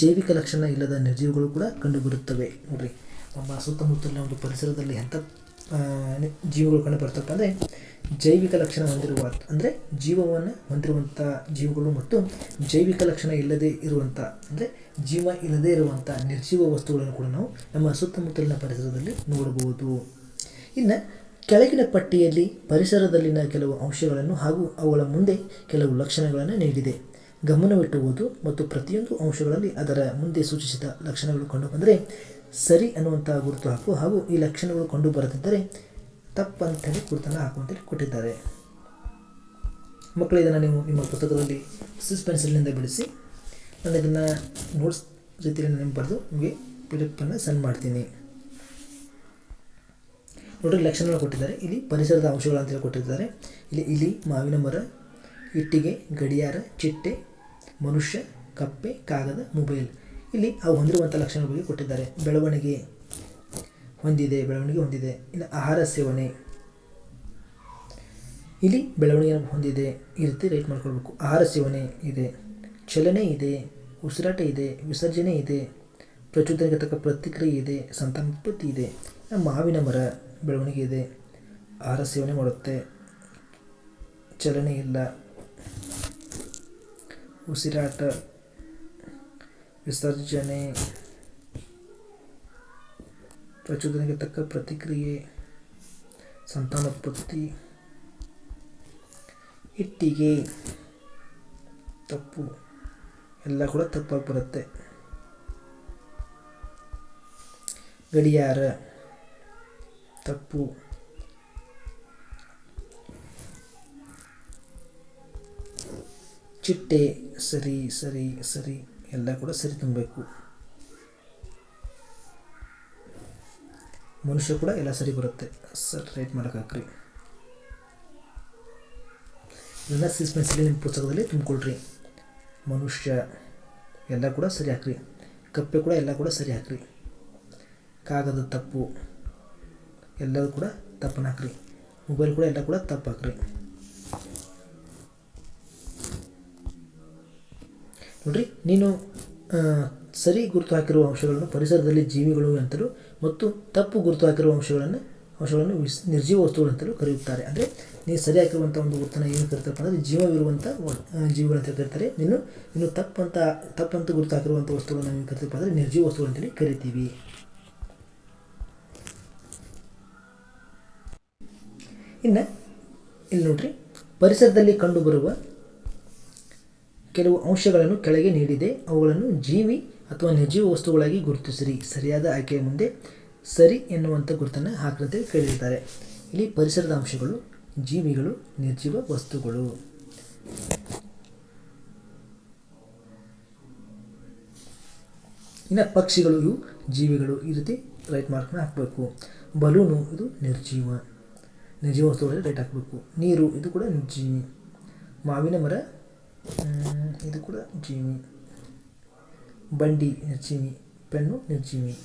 S1: ಜೈವಿಕ ಲಕ್ಷಣ ಇಲ್ಲದ ನಿರ್ಜೀವಿಗಳು ಕೂಡ ಕಂಡುಬರುತ್ತವೆ. ನೋಡ್ರಿ, ನಮ್ಮ ಸುತ್ತಮುತ್ತಲಿನ ಒಂದು ಪರಿಸರದಲ್ಲಿ ಎಂಥ ಜೀವಿಗಳು ಕಂಡು ಬರ್ತಪ್ಪ ಅಂದರೆ ಜೈವಿಕ ಲಕ್ಷಣ ಹೊಂದಿರುವ, ಅಂದರೆ ಜೀವವನ್ನು ಹೊಂದಿರುವಂಥ ಜೀವಿಗಳು ಮತ್ತು ಜೈವಿಕ ಲಕ್ಷಣ ಇಲ್ಲದೆ ಇರುವಂಥ ಅಂದರೆ ಜೀವ ಇಲ್ಲದೇ ಇರುವಂಥ ನಿರ್ಜೀವ ವಸ್ತುಗಳನ್ನು ಕೂಡ ನಾವು ನಮ್ಮ ಸುತ್ತಮುತ್ತಲಿನ ಪರಿಸರದಲ್ಲಿ ನೋಡಬಹುದು. ಇನ್ನು ಕೆಳಗಿನ ಪಟ್ಟಿಯಲ್ಲಿ ಪರಿಸರದಲ್ಲಿನ ಕೆಲವು ಅಂಶಗಳನ್ನು ಹಾಗೂ ಅವುಗಳ ಮುಂದೆ ಕೆಲವು ಲಕ್ಷಣಗಳನ್ನು ನೀಡಿದೆ. ಗಮನವಿಟ್ಟು ಓದು ಮತ್ತು ಪ್ರತಿಯೊಂದು ಅಂಶಗಳಲ್ಲಿ ಅದರ ಮುಂದೆ ಸೂಚಿಸಿದ ಲಕ್ಷಣಗಳು ಕಂಡುಬಂದರೆ ಸರಿ ಅನ್ನುವಂಥ ಗುರುತು ಹಾಕು ಹಾಗೂ ಈ ಲಕ್ಷಣಗಳು ಕಂಡು ಬರದಿದ್ದರೆ ತಪ್ಪಂತೇಳಿ ಗುರುತನ್ನು ಹಾಕುವಂತೇಳಿ ಕೊಟ್ಟಿದ್ದಾರೆ. ಮಕ್ಕಳು, ಇದನ್ನು ನೀವು ನಿಮ್ಮ ಪುಸ್ತಕದಲ್ಲಿ ಸಿಸ್ ಪೆನ್ಸಿಲ್ನಿಂದ ಬಿಡಿಸಿ ನಾನು ಇದನ್ನು ನೋಟ್ಸ್ ರೀತಿಯಲ್ಲಿ ನಾನು ಬರೆದು ನಿಮಗೆ ಪಿ ಸೆಂಡ್ ಮಾಡ್ತೀನಿ. ನೋಡ್ರಿ ಲಕ್ಷಣಗಳು ಕೊಟ್ಟಿದ್ದಾರೆ. ಇಲ್ಲಿ ಪರಿಸರದ ಅಂಶಗಳು ಅಂತೇಳಿ ಕೊಟ್ಟಿದ್ದಾರೆ. ಇಲ್ಲಿ ಇಲಿ, ಮಾವಿನ ಮರ, ಇಟ್ಟಿಗೆ, ಗಡಿಯಾರ, ಚಿಟ್ಟೆ, ಮನುಷ್ಯ, ಕಪ್ಪೆ, ಕಾಗದ, ಮೊಬೈಲ್. ಇಲ್ಲಿ ಅವು ಹೊಂದಿರುವಂಥ ಲಕ್ಷಣಗಳ ಬಗ್ಗೆ ಕೊಟ್ಟಿದ್ದಾರೆ. ಬೆಳವಣಿಗೆ ಹೊಂದಿದೆ ಬೆಳವಣಿಗೆ ಹೊಂದಿದೆ. ಇನ್ನು ಆಹಾರ ಸೇವನೆ. ಇಲ್ಲಿ ಬೆಳವಣಿಗೆ ಹೊಂದಿದೆ. ಈ ರೀತಿ ರೈಟ್ ಮಾಡ್ಕೊಳ್ಬೇಕು. ಆಹಾರ ಸೇವನೆ ಇದೆ. ಚಲನೆ ಇದೆ. ಉಸಿರಾಟ ಇದೆ. ವಿಸರ್ಜನೆ ಇದೆ. ಪ್ರಚೋದನೆಗೆ ತಕ್ಕ ಪ್ರತಿಕ್ರಿಯೆ ಇದೆ. ಸಂತಾನೋತ್ಪತ್ತಿ ಇದೆ. ಮಾವಿನ ಮರ. ಬೆಳವಣಿಗೆ ಇದೆ ಆಹಾರ ಸೇವನೆ ಮಾಡುತ್ತೆ. ಚಲನೆ ಇಲ್ಲ ಉಸಿರಾಟ. ವಿಸರ್ಜನೆ. ಪ್ರಚೋದನೆಗೆ ತಕ್ಕ ಪ್ರತಿಕ್ರಿಯೆ. ಸಂತಾನೋತ್ಪತ್ತಿ ಇಟ್ಟಿಗೆ. ತಪ್ಪು. ಎಲ್ಲ ಕೂಡ ತಪ್ಪಾಗಿ ಬರುತ್ತೆ. ಗಡಿಯಾರ. ತಪ್ಪು ಚಿಟ್ಟೆ, ಸರಿ ಸರಿ ಸರಿ, ಎಲ್ಲ ಕೂಡ ಸರಿ ತುಂಬಬೇಕು. ಮನುಷ್ಯ ಕೂಡ ಎಲ್ಲ ಸರಿ ಬರುತ್ತೆ. ಸರ್ ರೈಟ್ ಮಾಡೋಕ್ಕಾಕ್ರಿ ಎಲ್ಲ ಸಿಸ್ಪೆನ್ಸಲ್ಲಿ ಪೆನ್ಸಿಲ್ ನಿಮ್ಮ ಪುಸ್ತಕದಲ್ಲಿ ತುಂಬಿಕೊಳ್ರಿ. ಮನುಷ್ಯ ಎಲ್ಲ ಕೂಡ ಸರಿ ಹಾಕ್ರಿ. ಕಪ್ಪೆ ಕೂಡ ಎಲ್ಲ ಕೂಡ ಸರಿ ಹಾಕ್ರಿ. ಕಾಗದ ತಪ್ಪು. ಎಲ್ಲವೂ ಕೂಡ ತಪ್ಪನ್ನು ಹಾಕ್ರಿ ಮೊಬೈಲ್ ಕೂಡ ಎಲ್ಲ ಕೂಡ ತಪ್ಪು ಹಾಕ್ರಿ ನೋಡ್ರಿ, ನೀನು ಸರಿ ಗುರುತು ಹಾಕಿರುವ ಅಂಶಗಳನ್ನು ಪರಿಸರದಲ್ಲಿ ಜೀವಿಗಳು ಅಂತಲೂ ಮತ್ತು ತಪ್ಪು ಗುರುತು ಹಾಕಿರುವ ಅಂಶಗಳನ್ನು ಅಂಶಗಳನ್ನು ವಿಸ್, ನಿರ್ಜೀವ ವಸ್ತುಗಳು ಅಂತಲೂ ಕರೆಯುತ್ತಾರೆ. ಅಂದರೆ, ನೀನು ಸರಿ ಹಾಕಿರುವಂಥ ಒಂದು ಗುರುತನ್ನು ಏನು ಕರಿತಾರಪ್ಪ ಅಂದರೆ ಜೀವವಿರುವಂಥ ಜೀವಿಗಳು ಅಂತ ಕರೀತಾರೆ. ನೀನು ಇನ್ನು ತಪ್ಪಂತ ತಪ್ಪಂತ ಗುರುತು ಹಾಕಿರುವಂಥ ವಸ್ತುಗಳನ್ನು ಏನು ಕರಿತೀವಪ್ಪ ಅಂದರೆ ನಿರ್ಜೀವ ವಸ್ತುಗಳು ಅಂತೇಳಿ ಕರಿತೀವಿ. ಇನ್ನು ಇಲ್ಲಿ ನೋಡ್ರಿ, ಪರಿಸರದಲ್ಲಿ ಕಂಡುಬರುವ ಕೆಲವು ಅಂಶಗಳನ್ನು ಕೆಳಗೆ ನೀಡಿದೆ. ಅವುಗಳನ್ನು ಜೀವಿ ಅಥವಾ ನಿರ್ಜೀವ ವಸ್ತುಗಳಾಗಿ ಗುರುತಿಸಿರಿ. ಸರಿಯಾದ ಆಯ್ಕೆಯ ಮುಂದೆ ಸರಿ ಎನ್ನುವಂಥ ಗುರುತನ್ನು ಹಾಕದಂತೆ ಕೇಳಿರ್ತಾರೆ. ಇಲ್ಲಿ ಪರಿಸರದ ಅಂಶಗಳು, ಜೀವಿಗಳು, ನಿರ್ಜೀವ ವಸ್ತುಗಳು. ಇನ್ನು ಪಕ್ಷಿಗಳು ಇವು, ಜೀವಿಗಳು ಈ ರೀತಿ ರೈಟ್ ಮಾರ್ಕ್ನ ಹಾಕಬೇಕು. ಬಲೂನು ಇದು ನಿರ್ಜೀವ. ನಿರ್ಜೀವ ವಸ್ತುಗಳಲ್ಲಿ ರೈಟ್ ಹಾಕಬೇಕು. ನೀರು, ಇದು ಕೂಡ ಜೀವಿ. ಮಾವಿನ ಮರ ಇದು ಕೂಡ ಜೀವಿ. ಬಂಡಿ, ನಿರ್ಜೀವಿ. ಪೆನ್ನು, ನಿರ್ಜೀವಿ.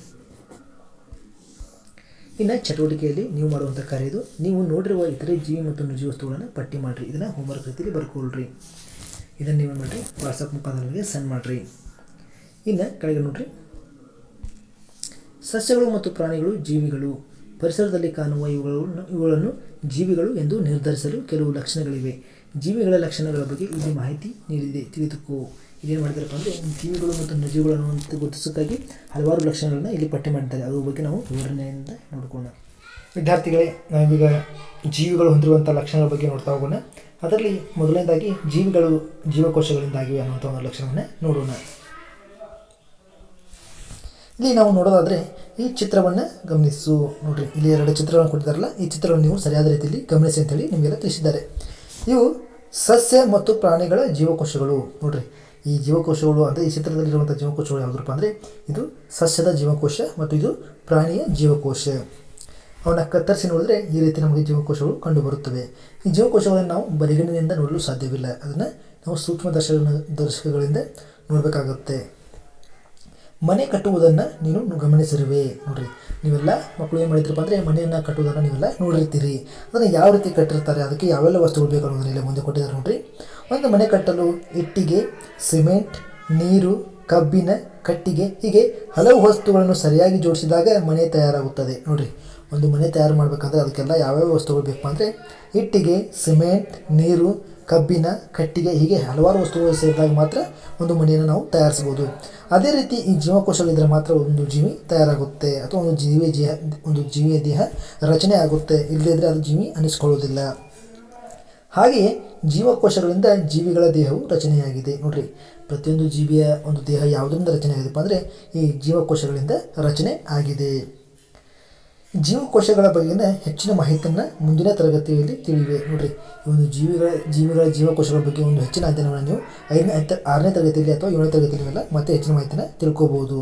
S1: ಇನ್ನು ಚಟುವಟಿಕೆಯಲ್ಲಿ ನೀವು ಮಾಡುವಂಥ ಕಾರ್ಯ ಇದು. ನೀವು ನೋಡಿರುವ ಇತರೆ ಜೀವಿ ಮತ್ತು ನಿರ್ಜೀವ ವಸ್ತುಗಳನ್ನು ಪಟ್ಟಿ ಮಾಡಿರಿ. ಇದನ್ನು ಹೋಮ್ವರ್ಕ್ ರೀತಿಯಲ್ಲಿ ಬರ್ಕೊಳ್ರಿ. ಇದನ್ನು ನೀವು ಮಾಡಿರಿ ವಾಟ್ಸಪ್ ಮುಖಾಂತರ ಸೆಂಡ್ ಮಾಡಿರಿ. ಇನ್ನು ಕೆಳಗೆ ನೋಡಿರಿ. ಸಸ್ಯಗಳು ಮತ್ತು ಪ್ರಾಣಿಗಳು, ಜೀವಿಗಳು. ಪರಿಸರದಲ್ಲಿ ಕಾಣುವ ಇವುಗಳನ್ನು ಇವುಗಳನ್ನು ಜೀವಿಗಳು ಎಂದು ನಿರ್ಧರಿಸಲು ಕೆಲವು ಲಕ್ಷಣಗಳಿವೆ. ಜೀವಿಗಳ ಲಕ್ಷಣಗಳ ಬಗ್ಗೆ ಇಲ್ಲಿ ಮಾಹಿತಿ ನೀಡಿದೆ. ತಿಳಿದುಕೋ. ಇದೇನು ಮಾಡಿದಾರಪ್ಪ ಅಂದರೆ ಜೀವಿಗಳು ಮತ್ತು ನಿರ್ಜೀವಿಗಳನ್ನು ಗುರುತಿಸೋಕ್ಕಾಗಿ ಹಲವಾರು ಲಕ್ಷಣಗಳನ್ನು ಇಲ್ಲಿ ಪಟ್ಟಿ ಮಾಡಿದ್ದಾರೆ. ಅದ್ರ ಬಗ್ಗೆ ನಾವು ವಿವರಣೆಯಿಂದ ನೋಡ್ಕೊಳ್ಳೋಣ. ವಿದ್ಯಾರ್ಥಿಗಳೇ, ನಾವೀಗ ಜೀವಿಗಳು ಹೊಂದಿರುವಂಥ ಲಕ್ಷಣಗಳ ಬಗ್ಗೆ ನೋಡ್ತಾ ಹೋಗೋಣ. ಅದರಲ್ಲಿ ಮೊದಲನೇದಾಗಿ ಜೀವಿಗಳು ಜೀವಕೋಶಗಳಿಂದಾಗಿವೆ ಅನ್ನುವಂಥ ಒಂದು ಲಕ್ಷಣವನ್ನು ನೋಡೋಣ. ಇಲ್ಲಿ ನಾವು ನೋಡೋದಾದರೆ ಈ ಚಿತ್ರವನ್ನು ಗಮನಿಸು. ನೋಡಿರಿ, ಇಲ್ಲಿ ಎರಡು ಚಿತ್ರಗಳನ್ನು ಕೊಟ್ಟಿದ್ದಾರಲ್ಲ, ಈ ಚಿತ್ರವನ್ನು ನೀವು ಸರಿಯಾದ ರೀತಿಯಲ್ಲಿ ಗಮನಿಸಿ ಅಂತೇಳಿ ನಿಮಗೆಲ್ಲ ತಿಳಿಸಿದ್ದಾರೆ. ಇವು ಸಸ್ಯ ಮತ್ತು ಪ್ರಾಣಿಗಳ ಜೀವಕೋಶಗಳು. ನೋಡಿರಿ, ಈ ಜೀವಕೋಶಗಳು ಅಂದರೆ ಈ ಚಿತ್ರದಲ್ಲಿರುವಂಥ ಜೀವಕೋಶಗಳು ಯಾವುದಪ್ಪ ಅಂದರೆ, ಇದು ಸಸ್ಯದ ಜೀವಕೋಶ ಮತ್ತು ಇದು ಪ್ರಾಣಿಯ ಜೀವಕೋಶ. ಅವನ್ನ ಕತ್ತರಿಸಿ ನೋಡಿದ್ರೆ ಈ ರೀತಿ ನಮಗೆ ಜೀವಕೋಶಗಳು ಕಂಡುಬರುತ್ತವೆ. ಈ ಜೀವಕೋಶಗಳನ್ನು ನಾವು ಬರಿಗಣ್ಣಿನಿಂದ ನೋಡಲು ಸಾಧ್ಯವಿಲ್ಲ. ಅದನ್ನು ನಾವು ಸೂಕ್ಷ್ಮ ದರ್ಶಕ ದರ್ಶಕಗಳಿಂದ ನೋಡಬೇಕಾಗುತ್ತೆ. ಮನೆ ಕಟ್ಟುವುದನ್ನು ನೀನು ಗಮನಿಸಿರುವೆ. ನೋಡಿರಿ, ನೀವೆಲ್ಲ ಮಕ್ಕಳು ಏನು ಮಾಡಿದ್ರಪ್ಪ ಅಂದರೆ ಮನೆಯನ್ನು ಕಟ್ಟುವುದನ್ನು ನೀವೆಲ್ಲ ನೋಡಿರ್ತೀರಿ. ಅದನ್ನು ಯಾವ ರೀತಿ ಕಟ್ಟಿರ್ತಾರೆ, ಅದಕ್ಕೆ ಯಾವೆಲ್ಲ ವಸ್ತುಗಳು ಬೇಕು ಅನ್ನೋದನ್ನ ಇಲ್ಲಿ ಮುಂದೆ ಕೊಟ್ಟಿದ್ದಾರೆ ನೋಡಿರಿ. ಒಂದು ಮನೆ ಕಟ್ಟಲು ಇಟ್ಟಿಗೆ, ಸಿಮೆಂಟ್, ನೀರು, ಕಬ್ಬಿನ, ಕಟ್ಟಿಗೆ, ಹೀಗೆ ಹಲವು ವಸ್ತುಗಳನ್ನು ಸರಿಯಾಗಿ ಜೋಡಿಸಿದಾಗ ಮನೆ ತಯಾರಾಗುತ್ತದೆ. ನೋಡಿರಿ, ಒಂದು ಮನೆ ತಯಾರು ಮಾಡಬೇಕಂದ್ರೆ ಅದಕ್ಕೆಲ್ಲ ಯಾವ್ಯಾವ ವಸ್ತುಗಳು ಬೇಕು ಅಂದರೆ ಇಟ್ಟಿಗೆ, ಸಿಮೆಂಟ್, ನೀರು ಕಬ್ಬಿನ ಕಟ್ಟಿಗೆ ಹೀಗೆ ಹಲವಾರು ವಸ್ತುಗಳು ಸೇರಿದಾಗ ಮಾತ್ರ ಒಂದು ಮಣಿಯನ್ನು ನಾವು ತಯಾರಿಸಬಹುದು. ಅದೇ ರೀತಿ ಈ ಜೀವಕೋಶಗಳಿದ್ದರೆ ಮಾತ್ರ ಒಂದು ಜೀವಿ ತಯಾರಾಗುತ್ತೆ ಅಥವಾ ಒಂದು ಜೀವಿಯ ದೇಹ, ಒಂದು ಜೀವಿಯ ದೇಹ ರಚನೆ ಆಗುತ್ತೆ. ಇಲ್ಲದಿದ್ದರೆ ಅದು ಜೀವಿ ಅನಿಸ್ಕೊಳ್ಳೋದಿಲ್ಲ ಹಾಗೆಯೇ ಜೀವಕೋಶಗಳಿಂದ ಜೀವಿಗಳ ದೇಹವು ರಚನೆಯಾಗಿದೆ. ನೋಡ್ರಿ, ಪ್ರತಿಯೊಂದು ಜೀವಿಯ ಒಂದು ದೇಹ ಯಾವುದರಿಂದ ರಚನೆ ಆಗಿದೆಪ್ಪ ಅಂದರೆ ಈ ಜೀವಕೋಶಗಳಿಂದ ರಚನೆ ಆಗಿದೆ. ಜೀವಕೋಶಗಳ ಬಗೆಗಿನ ಹೆಚ್ಚಿನ ಮಾಹಿತಿಯನ್ನು ಮುಂದಿನ ತರಗತಿಯಲ್ಲಿ ತಿಳಿವೆ ನೋಡ್ರಿ, ಈ ಒಂದು ಜೀವಿಗಳ ಜೀವಿಗಳ ಜೀವಕೋಶಗಳ ಬಗ್ಗೆ ಒಂದು ಹೆಚ್ಚಿನ ಅಧ್ಯಯನವನ್ನು ನೀವು ಐದನೇ ಆರನೇ ತರಗತಿಯಲ್ಲಿ ಅಥವಾ ಏಳನೇ ತರಗತಿಯಲ್ಲಿ ಎಲ್ಲ ಮತ್ತೆ ಹೆಚ್ಚಿನ ಮಾಹಿತಿಯನ್ನು ತಿಳ್ಕೊಬಹುದು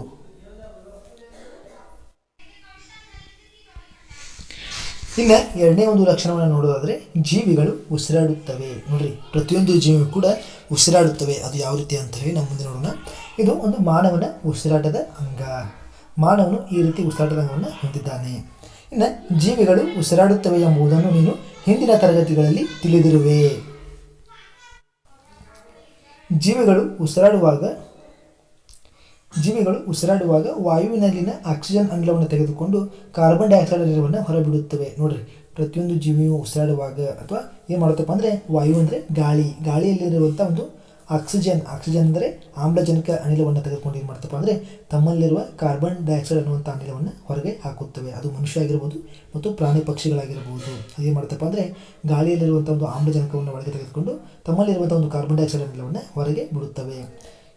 S1: ಇನ್ನು ಎರಡನೇ ಒಂದು ಲಕ್ಷಣವನ್ನು ನೋಡೋದಾದರೆ ಜೀವಿಗಳು ಉಸಿರಾಡುತ್ತವೆ. ನೋಡಿರಿ, ಪ್ರತಿಯೊಂದು ಜೀವಿ ಕೂಡ ಉಸಿರಾಡುತ್ತವೆ. ಅದು ಯಾವ ರೀತಿ ಅಂತ ಹೇಳಿ ನಾವು ಮುಂದೆ ನೋಡೋಣ. ಇದು ಒಂದು ಮಾನವನ ಉಸಿರಾಟದ ಅಂಗ. ಮಾನವನು ಈ ರೀತಿ ಉಸಿರಾಟದ ಅಂಗವನ್ನು ಹೊಂದಿದ್ದಾನೆ. ಇನ್ನು ಜೀವಿಗಳು ಉಸಿರಾಡುತ್ತವೆ ಎಂಬುದನ್ನು ನೀನು ಹಿಂದಿನ ತರಗತಿಗಳಲ್ಲಿ ತಿಳಿದಿರುವೆ. ಜೀವಿಗಳು ಉಸಿರಾಡುವಾಗ ಜೀವಿಗಳು ಉಸಿರಾಡುವಾಗ ವಾಯುವಿನಲ್ಲಿನ ಆಕ್ಸಿಜನ್ ಅನಿಲವನ್ನು ತೆಗೆದುಕೊಂಡು ಕಾರ್ಬನ್ ಡೈಆಕ್ಸೈಡ್ ಅನಿಲವನ್ನು ಹೊರಬಿಡುತ್ತವೆ. ನೋಡ್ರಿ, ಪ್ರತಿಯೊಂದು ಜೀವಿಯು ಉಸಿರಾಡುವಾಗ ಅಥವಾ ಏನು ಮಾಡುತ್ತಪ್ಪ ಅಂದರೆ ವಾಯು ಅಂದರೆ ಗಾಳಿ. ಗಾಳಿಯಲ್ಲಿರುವಂಥ ಒಂದು ಆಕ್ಸಿಜನ್ ಆಕ್ಸಿಜನ್ ಅಂದರೆ ಆಮ್ಲಜನಕ ಅನಿಲವನ್ನು ತೆಗೆದುಕೊಂಡು ಏನು ಮಾಡ್ತಪ್ಪ ಅಂದರೆ ತಮ್ಮಲ್ಲಿರುವ ಕಾರ್ಬನ್ ಡೈಆಕ್ಸೈಡ್ ಅನ್ನುವಂಥ ಅನಿಲವನ್ನು ಹೊರಗೆ ಹಾಕುತ್ತವೆ. ಅದು ಮನುಷ್ಯ ಆಗಿರ್ಬೋದು ಮತ್ತು ಪ್ರಾಣಿ ಪಕ್ಷಿಗಳಾಗಿರ್ಬೋದು. ಏನು ಮಾಡ್ತಪ್ಪ ಅಂದರೆ ಗಾಳಿಯಲ್ಲಿರುವಂಥ ಒಂದು ಆಮ್ಲಜನಕವನ್ನು ಒಳಗೆ ತೆಗೆದುಕೊಂಡು ತಮ್ಮಲ್ಲಿರುವಂಥ ಒಂದು ಕಾರ್ಬನ್ ಡೈಆಕ್ಸೈಡ್ ಅನಿಲವನ್ನು ಹೊರಗೆ ಬಿಡುತ್ತವೆ.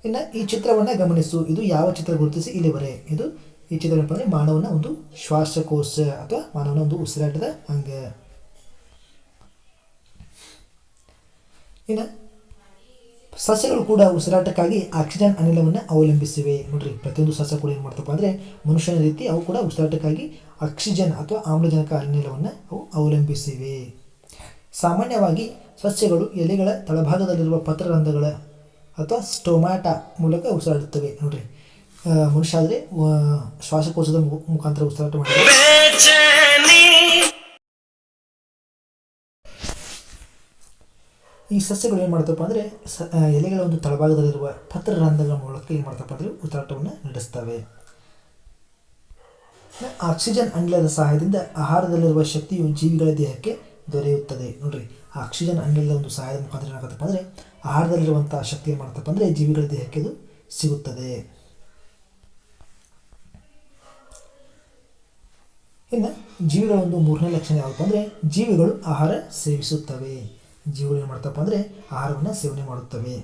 S1: ಇನ್ನು ಈ ಚಿತ್ರವನ್ನು ಗಮನಿಸು. ಇದು ಯಾವ ಚಿತ್ರ ಗುರುತಿಸಿ ಇಲ್ಲಿ ಬರೆ. ಇದು ಈ ಚಿತ್ರ ಏನಪ್ಪ ಅಂದರೆ ಮಾನವನ ಒಂದು ಶ್ವಾಸಕೋಶ ಅಥವಾ ಮಾನವನ ಒಂದು ಉಸಿರಾಟದ ಅಂಗ. ಇನ್ನು ಸಸ್ಯಗಳು ಕೂಡ ಉಸಿರಾಟಕ್ಕಾಗಿ ಆಕ್ಸಿಜನ್ ಅನಿಲವನ್ನು ಅವಲಂಬಿಸಿವೆ. ನೋಡ್ರಿ, ಪ್ರತಿಯೊಂದು ಸಸ್ಯ ಕೂಡ ಏನು ಮಾಡ್ತಪ್ಪ ಅಂದರೆ ಮನುಷ್ಯನ ರೀತಿ ಅವು ಕೂಡ ಉಸಿರಾಟಕ್ಕಾಗಿ ಆಕ್ಸಿಜನ್ ಅಥವಾ ಆಮ್ಲಜನಕ ಅನಿಲವನ್ನು ಅವು ಅವಲಂಬಿಸಿವೆ. ಸಾಮಾನ್ಯವಾಗಿ ಸಸ್ಯಗಳು ಎಲೆಗಳ ತಳಭಾಗದಲ್ಲಿರುವ ಪತ್ರರಂಧ್ರಗಳ ಅಥವಾ ಸ್ಟೊಮ್ಯಾಟ ಮೂಲಕ ಉಸಿರಾಡುತ್ತವೆ. ನೋಡ್ರಿ ಮನುಷ್ಯ ಆದರೆ ಶ್ವಾಸಕೋಶದ ಮುಖಾಂತರ ಉಸಿರಾಟ ಮಾಡಿದರೆ ಈ ಸಸ್ಯಗಳು ಏನು ಮಾಡ್ತಪ್ಪ ಅಂದರೆ ಸ ಎಲೆಗಳ ಒಂದು ತಳಭಾಗದಲ್ಲಿರುವ ಪತ್ರರಂಧ್ರಗಳ ಮೂಲಕ ಏನು ಮಾಡ್ತಪ್ಪ ಅಂದರೆ ಉಸಿರಾಟವನ್ನು ನಡೆಸ್ತವೆ. ಆಕ್ಸಿಜನ್ ಅನಿಲದ ಸಹಾಯದಿಂದ ಆಹಾರದಲ್ಲಿರುವ ಶಕ್ತಿಯು ಜೀವಿಗಳ ದೇಹಕ್ಕೆ ದೊರೆಯುತ್ತದೆ. ನೋಡ್ರಿ, ಆಕ್ಸಿಜನ್ ಅನಿಲದ ಒಂದು ಸಹಾಯದ ಮುಖಾಂತರ ಏನಾಗುತ್ತಪ್ಪ ಅಂದರೆ ಆಹಾರದಲ್ಲಿರುವಂಥ ಶಕ್ತಿ ಏನು ಮಾಡ್ತಪ್ಪ ಅಂದರೆ ಜೀವಿಗಳ ದೇಹಕ್ಕೆ ಅದು ಸಿಗುತ್ತದೆ. ಇನ್ನು ಜೀವಿಗಳ ಒಂದು ಮೂರನೇ ಲಕ್ಷಣ ಯಾವುದಪ್ಪ ಅಂದರೆ ಜೀವಿಗಳು ಆಹಾರ ಸೇವಿಸುತ್ತವೆ. ಜೀವಿಗಳು ಏನು ಮಾಡ್ತಪ್ಪ ಅಂದರೆ ಆಹಾರವನ್ನು ಸೇವನೆ ಮಾಡುತ್ತವೆ.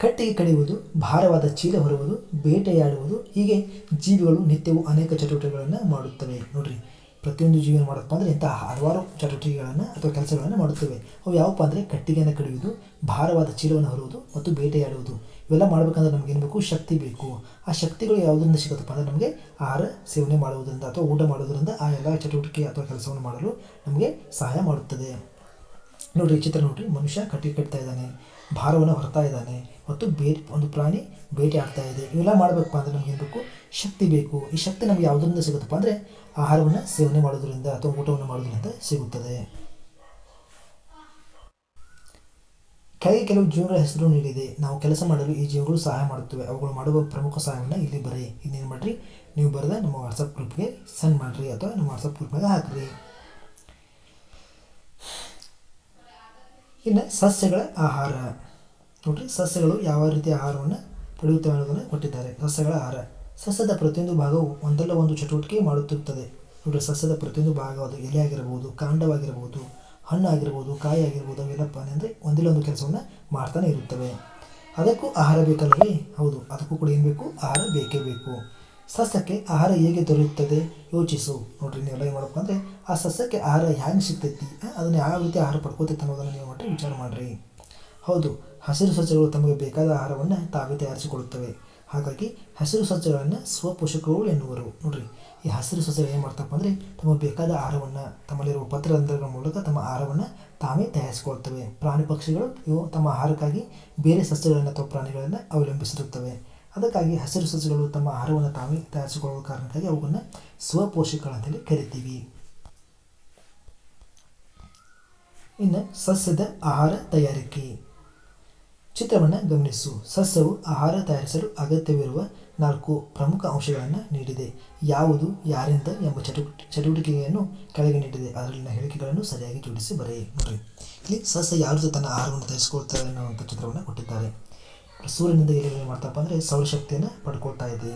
S1: ಕಟ್ಟಿಗೆ ಕಡಿಯುವುದು, ಭಾರವಾದ ಚೀಲ ಹೊರುವುದು, ಬೇಟೆಯಾಡುವುದು, ಹೀಗೆ ಜೀವಿಗಳು ನಿತ್ಯವೂ ಅನೇಕ ಚಟುವಟಿಕೆಗಳನ್ನು ಮಾಡುತ್ತವೆ. ನೋಡ್ರಿ, ಪ್ರತಿಯೊಂದು ಜೀವನ ಏನು ಮಾಡುತ್ತಪ್ಪ ಅಂದರೆ ಇಂತಹ ಹಲವಾರು ಚಟುವಟಿಕೆಗಳನ್ನು ಅಥವಾ ಕೆಲಸಗಳನ್ನು ಮಾಡುತ್ತವೆ. ಅವು ಯಾವಪ್ಪ ಅಂದರೆ ಕಟ್ಟಿಗೆಯನ್ನು ಕಡಿಯುವುದು, ಭಾರವಾದ ಚೀಲವನ್ನು ಹೊರುವುದು ಮತ್ತು ಬೇಟೆಯಾಡುವುದು. ಇವೆಲ್ಲ ಮಾಡಬೇಕಂದ್ರೆ ನಮ್ಗೆ ಏನು ಬೇಕು? ಶಕ್ತಿ ಬೇಕು. ಆ ಶಕ್ತಿಗಳು ಯಾವುದರಿಂದ ಸಿಗುತ್ತಪ್ಪ ಅಂದರೆ ನಮಗೆ ಆಹಾರ ಸೇವನೆ ಮಾಡುವುದರಿಂದ ಅಥವಾ ಊಟ ಮಾಡೋದರಿಂದ ಆ ಎಲ್ಲ ಚಟುವಟಿಕೆ ಅಥವಾ ಕೆಲಸವನ್ನು ಮಾಡಲು ನಮಗೆ ಸಹಾಯ ಮಾಡುತ್ತದೆ. ನೋಡ್ರಿ ಚಿತ್ರ ನೋಡ್ರಿ, ಮನುಷ್ಯ ಕಟ್ಟಿ ಕಟ್ತಾ ಇದ್ದಾನೆ, ಭಾರವನ್ನು ಹೊರತಾ ಇದ್ದಾನೆ ಮತ್ತು ಬೇರೆ, ಒಂದು ಪ್ರಾಣಿ ಬೇಟೆ ಆಡ್ತಾ ಇದೆ. ಇವೆಲ್ಲ ಮಾಡಬೇಕಪ್ಪ ಅಂದರೆ ನಮ್ಗೆ ಬೇಕು? ಶಕ್ತಿ ಬೇಕು. ಈ ಶಕ್ತಿ ನಮ್ಗೆ ಯಾವುದರಿಂದ ಸಿಗುತ್ತಪ್ಪ ಅಂದರೆ ಆಹಾರವನ್ನು ಸೇವನೆ ಮಾಡೋದರಿಂದ ಅಥವಾ ಊಟವನ್ನು ಮಾಡೋದರಿಂದ ಸಿಗುತ್ತದೆ. ಕೆಳಗೆ ಕೆಲವು ಜೀವಗಳ ಹೆಸರು ನೀಡಿದೆ. ನಾವು ಕೆಲಸ ಮಾಡಲು ಈ ಜೀವಗಳು ಸಹಾಯ ಮಾಡುತ್ತವೆ. ಅವುಗಳು ಮಾಡುವ ಪ್ರಮುಖ ಸಹಾಯವನ್ನು ಇಲ್ಲಿ ಬರೀ ಇನ್ನೇನು ಮಾಡಿರಿ? ನೀವು ಬರೆದ ನಮ್ಮ ವಾಟ್ಸಪ್ ಗ್ರೂಪ್ಗೆ ಸೆಂಡ್ ಮಾಡಿರಿ ಅಥವಾ ನಮ್ಮ ವಾಟ್ಸಪ್ ಗ್ರೂಪ್ನಾಗ ಹಾಕಿರಿ. ಇನ್ನು ಸಸ್ಯಗಳ ಆಹಾರ. ನೋಡ್ರಿ, ಸಸ್ಯಗಳು ಯಾವ ರೀತಿಯ ಆಹಾರವನ್ನು ಪಡೆಯುತ್ತವೆ ಅನ್ನೋದನ್ನು ಕೊಟ್ಟಿದ್ದಾರೆ. ಸಸ್ಯಗಳ ಆಹಾರ. ಸಸ್ಯದ ಪ್ರತಿಯೊಂದು ಭಾಗವು ಒಂದಲ್ಲ ಒಂದು ಚಟುವಟಿಕೆ ಮಾಡುತ್ತಿರುತ್ತದೆ. ನೋಡ್ರಿ, ಸಸ್ಯದ ಪ್ರತಿಯೊಂದು ಭಾಗ ಅದು ಎಲೆ ಆಗಿರಬಹುದು ಕಾಂಡವಾಗಿರಬಹುದು ಹಣ್ಣು ಆಗಿರ್ಬೋದು ಕಾಯಿ ಆಗಿರ್ಬೋದು ಅವೆಲ್ಲಪ್ಪ ಅಂದರೆ ಒಂದಿಲ್ಲ ಒಂದು ಕೆಲಸವನ್ನು ಮಾಡ್ತಾನೆ ಇರುತ್ತವೆ. ಅದಕ್ಕೂ ಆಹಾರ ಬೇಕಲ್ಲವೇ ಹೌದು, ಅದಕ್ಕೂ ಕೂಡ ಏನು ಬೇಕು? ಆಹಾರ ಬೇಕೇ ಬೇಕು. ಸಸ್ಯಕ್ಕೆ ಆಹಾರ ಹೇಗೆ ದೊರೆಯುತ್ತದೆ ಯೋಚಿಸು. ನೋಡ್ರಿ ನೀವೆಲ್ಲ ಏನು ಮಾಡಬೇಕು ಅಂದರೆ ಆ ಸಸ್ಯಕ್ಕೆ ಆಹಾರ ಹ್ಯಾಂಗೆ ಸಿಗ್ತೈತಿ ಅದನ್ನು ಯಾವ ರೀತಿ ಆಹಾರ ಪಡ್ಕೋತೈತೆ ಅನ್ನೋದನ್ನು ನೀವು ಒಟ್ಟು ವಿಚಾರ ಮಾಡಿರಿ. ಹೌದು, ಹಸಿರು ಸಸ್ಯಗಳು ತಮಗೆ ಬೇಕಾದ ಆಹಾರವನ್ನು ತಾವೇ ತಯಾರಿಸಿಕೊಳ್ಳುತ್ತವೆ. ಹಾಗಾಗಿ ಹಸಿರು ಸಸ್ಯಗಳನ್ನು ಸ್ವಪೋಷಕಗಳು ಎನ್ನುವರು. ನೋಡ್ರಿ, ಈ ಹಸಿರು ಸಸ್ಯಗಳು ಏನು ಮಾಡ್ತಪ್ಪ ಅಂದರೆ ತಮಗೆ ಬೇಕಾದ ಆಹಾರವನ್ನು ತಮ್ಮಲ್ಲಿರುವ ಪತ್ರರಂಧ್ರಗಳ ಮೂಲಕ ತಮ್ಮ ಆಹಾರವನ್ನು ತಾವೇ ತಯಾರಿಸಿಕೊಳ್ತವೆ ಪ್ರಾಣಿ ಪಕ್ಷಿಗಳು ಇವು ತಮ್ಮ ಆಹಾರಕ್ಕಾಗಿ ಬೇರೆ ಸಸ್ಯಗಳನ್ನು ಅಥವಾ ಪ್ರಾಣಿಗಳನ್ನು ಅವಲಂಬಿಸಿರುತ್ತವೆ. ಅದಕ್ಕಾಗಿ ಹಸಿರು ಸಸ್ಯಗಳು ತಮ್ಮ ಆಹಾರವನ್ನು ತಾವೇ ತಯಾರಿಸಿಕೊಳ್ಳುವ ಕಾರಣಕ್ಕಾಗಿ ಅವುಗಳನ್ನು ಸ್ವಪೋಷಕಗಳಂತೇಳಿ ಕರಿತೀವಿ. ಇನ್ನು ಸಸ್ಯದ ಆಹಾರ ತಯಾರಿಕೆ. ಚಿತ್ರವನ್ನು ಗಮನಿಸು. ಸಸ್ಯವು ಆಹಾರ ತಯಾರಿಸಲು ಅಗತ್ಯವಿರುವ ನಾಲ್ಕು ಪ್ರಮುಖ ಅಂಶಗಳನ್ನು ನೀಡಿದೆ. ಯಾವುದು, ಯಾರಿಂದ ಎಂಬ ಚಟುವಟಿಕೆ ಚಟುವಟಿಕೆಯನ್ನು ಕೆಳಗೆ ನೀಡಿದೆ. ಅದರಲ್ಲಿನ ಹೇಳಿಕೆಗಳನ್ನು ಸರಿಯಾಗಿ ಜೋಡಿಸಿ ಬರೆಯಿ ಇಲ್ಲಿ ಸಸ್ಯ ಯಾರು ತನ್ನ ಆಹಾರವನ್ನು ತಯಾರಿಸಿಕೊಳ್ತಾರೆ ಅನ್ನುವಂಥ ಚಿತ್ರವನ್ನು ಕೊಟ್ಟಿದ್ದಾರೆ. ಸೂರ್ಯನಿಂದ ಏನು ಮಾಡ್ತಪ್ಪ ಅಂದರೆ ಸೌರಶಕ್ತಿಯನ್ನು ಪಡ್ಕೊಳ್ತಾ ಇದೆ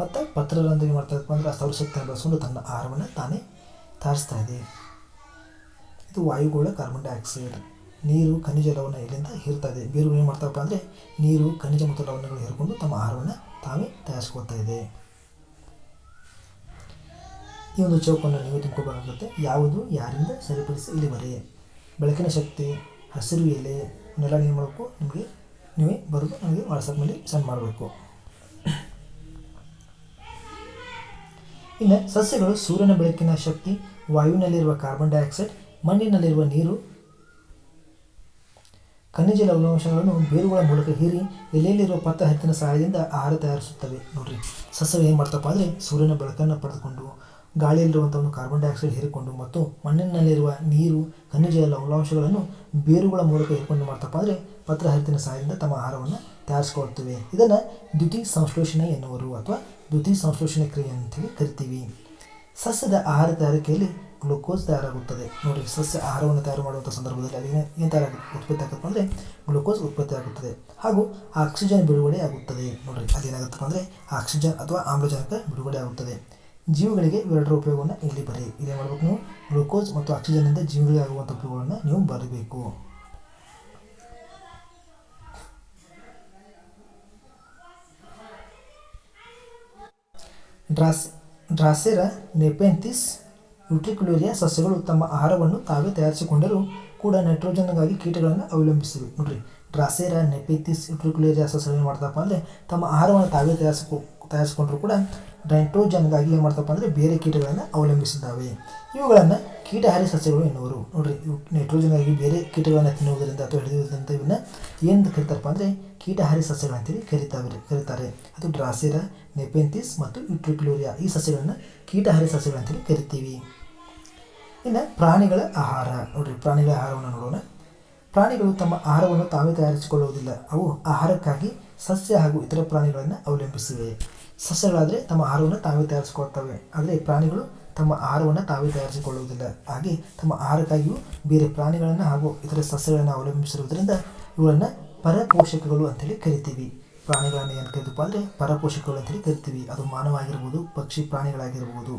S1: ಮತ್ತು ಪತ್ರಗಳಂದು ಏನು ಮಾಡ್ತಪ್ಪ ಅಂದರೆ ಆ ಸೌರಶಕ್ತಿಯನ್ನು ಬಳಸ್ಕೊಂಡು ತನ್ನ ಆಹಾರವನ್ನು ತಾನೇ ತಯಾರಿಸ್ತಾ ಇದೆ ಇದು ವಾಯುಗೋಳ ಕಾರ್ಬನ್ ಡೈಆಕ್ಸೈಡ್ ನೀರು, ಖನಿಜ ಲವಣ ಇಲ್ಲಿಂದ ಹೀರ್ತಾ ಇದೆ. ಬೇರುಗಳು ಏನು ಮಾಡ್ತಾವಪ್ಪ ಅಂದರೆ ನೀರು, ಖನಿಜ ಮತ್ತು ಲವಣಗಳು ಹೇರ್ಕೊಂಡು ತಮ್ಮ ಆಹಾರವನ್ನು ತಾವೇ ತಯಾರಿಸ್ಕೊಳ್ತಾ ಇದೆ. ಈ ಒಂದು ಚೌಕವನ್ನು ನೀವು ತುಂಬ್ಕೋಬೇಕಾಗುತ್ತೆ ಯಾವುದು, ಯಾರಿಂದ ಸರಿಪಡಿಸಿ, ಇಲ್ಲಿ ಬರೀ ಬೆಳಕಿನ ಶಕ್ತಿ, ಹಸಿರು ಎಲೆ, ನೆಲ ನೀವು ಮಾಡಬೇಕು ನಿಮಗೆ ನೀವೇ ಬರೆದು, ನನಗೆ ವಾಟ್ಸಪ್ನಲ್ಲಿ ಸೆಂಡ್ ಮಾಡಬೇಕು. ಇನ್ನು ಸಸ್ಯಗಳು ಸೂರ್ಯನ ಬೆಳಕಿನ ಶಕ್ತಿ, ವಾಯುವಿನಲ್ಲಿರುವ ಕಾರ್ಬನ್ ಡೈಆಕ್ಸೈಡ್ ಮಣ್ಣಿನಲ್ಲಿರುವ ನೀರು, ಖನಿಜ ಲವಣಾಂಶಗಳನ್ನು ಬೇರುಗಳ ಮೂಲಕ ಹೀರಿ ಎಲೆಯಲ್ಲಿರುವ ಪತ್ತ ಹತ್ತಿನ ಸಹಾಯದಿಂದ ಆಹಾರ ತಯಾರಿಸುತ್ತವೆ. ನೋಡ್ರಿ, ಸಸ್ಯಗಳು ಏನು ಮಾಡ್ತಪ್ಪ ಅಂದರೆ ಸೂರ್ಯನ ಬೆಳಕನ್ನು ಪಡೆದುಕೊಂಡು ಗಾಳಿಯಲ್ಲಿರುವಂಥ ಒಂದು ಕಾರ್ಬನ್ ಡೈಆಕ್ಸೈಡ್ ಹೀರಿಕೊಂಡು ಮತ್ತು ಮಣ್ಣಿನಲ್ಲಿರುವ ನೀರು, ಖನಿಜ ಲವಣಾಂಶಗಳನ್ನು ಬೇರುಗಳ ಮೂಲಕ ಹೀರಿಕೊಂಡು ಮಾಡ್ತಪ್ಪ ಅಂದರೆ ಪತ್ರ ಹರಿತಿನ ಸಹಾಯದಿಂದ ತಮ್ಮ ಆಹಾರವನ್ನು ತಯಾರಿಸ್ಕೊಳ್ತೇವೆ. ಇದನ್ನು ದ್ಯುತಿ ಸಂಶ್ಲೇಷಣೆ ಎನ್ನುವರು ಅಥವಾ ದ್ಯುತಿ ಸಂಶ್ಲೇಷಣೆ ಕ್ರಿಯೆ ಅಂತೇಳಿ ಕರಿತೀವಿ. ಸಸ್ಯದ ಆಹಾರ ತಯಾರಿಕೆಯಲ್ಲಿ ಗ್ಲುಕೋಸ್ ತಯಾರಾಗುತ್ತದೆ. ನೋಡಿ, ಸಸ್ಯ ಆಹಾರವನ್ನು ತಯಾರು ಮಾಡುವಂಥ ಸಂದರ್ಭದಲ್ಲಿ ಅಲ್ಲಿ ಏನು ತಯಾರ ಉತ್ಪತ್ತಿ ಆಗುತ್ತಪ್ಪ ಅಂದರೆ ಗ್ಲುಕೋಸ್ ಉತ್ಪತ್ತಿ ಆಗುತ್ತದೆ. ಹಾಗೂ ಆಕ್ಸಿಜನ್ ಬಿಡುಗಡೆ ಆಗುತ್ತದೆ. ನೋಡಿರಿ, ಅದೇನಾಗುತ್ತಪ್ಪ ಅಂದರೆ ಆಕ್ಸಿಜನ್ ಅಥವಾ ಆಮ್ಲಜನಕ ಬಿಡುಗಡೆ ಆಗುತ್ತದೆ. ಜೀವಿಗಳಿಗೆ ಇವೆರಡರ ಉಪಯೋಗವನ್ನು ಇಲ್ಲಿ ಬರೀ ಇದೇ ಮಾಡಬೇಕು ನೀವು. ಗ್ಲುಕೋಸ್ ಮತ್ತು ಆಕ್ಸಿಜನ್ನಿಂದ ಜೀವಿಗಳಿಗೆ ಆಗುವಂಥ ಉಪಯೋಗಗಳನ್ನು ನೀವು ಬರಬೇಕು. ಡ್ರಾಸ್, ಡ್ರಾಸೆರಾ ನೆಪೆಂಥಿಸ್ ಯುಟ್ರಿಕ್ಯುಲೇರಿಯಾ ಸಸ್ಯಗಳು ತಮ್ಮ ಆಹಾರವನ್ನು ತಾವೇ ತಯಾರಿಸಿಕೊಂಡರೂ ಕೂಡ ನೈಟ್ರೋಜನ್ಗಾಗಿ ಕೀಟಗಳನ್ನು ಅವಲಂಬಿಸಿವೆ. ನೋಡ್ರಿ, ಡ್ರಾಸೆರಾ ನೆಪೆಂಥಿಸ್ ಯುಟ್ರಿಕ್ಯುಲೇರಿಯಾ ಸಸ್ಯಗಳು ಏನು ಮಾಡ್ತಪ್ಪ ಅಂದರೆ ತಮ್ಮ ಆಹಾರವನ್ನು ತಾವೇ ತಯಾರಿಸಿಕೊ ತಯಾರಿಸಿಕೊಂಡ್ರೂ ಕೂಡ ನೈಟ್ರೋಜನ್ಗಾಗಿ ಏನು ಮಾಡ್ತಪ್ಪ ಅಂದರೆ ಬೇರೆ ಕೀಟಗಳನ್ನು ಅವಲಂಬಿಸಿದ್ದಾವೆ. ಇವುಗಳನ್ನು ಕೀಟಹಾರಿ ಸಸ್ಯಗಳು ಎನ್ನುವರು. ನೋಡ್ರಿ, ಇವು ನೈಟ್ರೋಜನ್ಗಾಗಿ ಬೇರೆ ಕೀಟಗಳನ್ನು ತಿನ್ನುವುದರಿಂದ ಅಥವಾ ಹಿಡಿಯುವುದರಿಂದ ಇವನ್ನ ಏನು ಕರಿತಾರಪ್ಪ ಅಂದರೆ ಕೀಟಹಾರಿ ಸಸ್ಯಗಳು ಅಂತೇಳಿ ಕರೀತಾವೆ ಕರೀತಾರೆ. ಅದು ಡ್ರಾಸೆರಾ, ನೆಪೆಂಥಿಸ್ ಮತ್ತು ಯುಟ್ರಿಕ್ಲೋರಿಯಾ ಈ ಸಸ್ಯಗಳನ್ನು ಕೀಟಹಾರಿ ಸಸ್ಯಗಳು ಅಂತೇಳಿ ಕರಿತೀವಿ. ಇನ್ನು ಪ್ರಾಣಿಗಳ ಆಹಾರ. ನೋಡ್ರಿ, ಪ್ರಾಣಿಗಳ ಆಹಾರವನ್ನು ನೋಡೋಣ. ಪ್ರಾಣಿಗಳು ತಮ್ಮ ಆಹಾರವನ್ನು ತಾವೇ ತಯಾರಿಸಿಕೊಳ್ಳುವುದಿಲ್ಲ. ಅವು ಆಹಾರಕ್ಕಾಗಿ ಸಸ್ಯ ಹಾಗೂ ಇತರ ಪ್ರಾಣಿಗಳನ್ನು ಅವಲಂಬಿಸಿವೆ. ಸಸ್ಯಗಳಾದರೆ ತಮ್ಮ ಆಹಾರವನ್ನು ತಾವೇ ತಯಾರಿಸಿಕೊಳ್ತವೆ. ಆದರೆ ಪ್ರಾಣಿಗಳು ತಮ್ಮ ಆಹಾರವನ್ನು ತಾವೇ ತಯಾರಿಸಿಕೊಳ್ಳುವುದಿಲ್ಲ. ಹಾಗೆ ತಮ್ಮ ಆಹಾರಕ್ಕಾಗಿಯೂ ಬೇರೆ ಪ್ರಾಣಿಗಳನ್ನು ಹಾಗೂ ಇತರ ಸಸ್ಯಗಳನ್ನು ಅವಲಂಬಿಸಿರುವುದರಿಂದ ಇವುಗಳನ್ನು ಪರಪೋಷಕಗಳು ಅಂತೇಳಿ ಕರಿತೀವಿ. ಪ್ರಾಣಿಗಳನ್ನು ಏನು ಕರಿತೀವಪ್ಪ ಅಂದರೆ ಪರಪೋಷಕಗಳು ಅಂತೇಳಿ ಕರಿತೀವಿ. ಅದು ಮಾನವ ಆಗಿರ್ಬೋದು ಪಕ್ಷಿ ಪ್ರಾಣಿಗಳಾಗಿರ್ಬೋದು.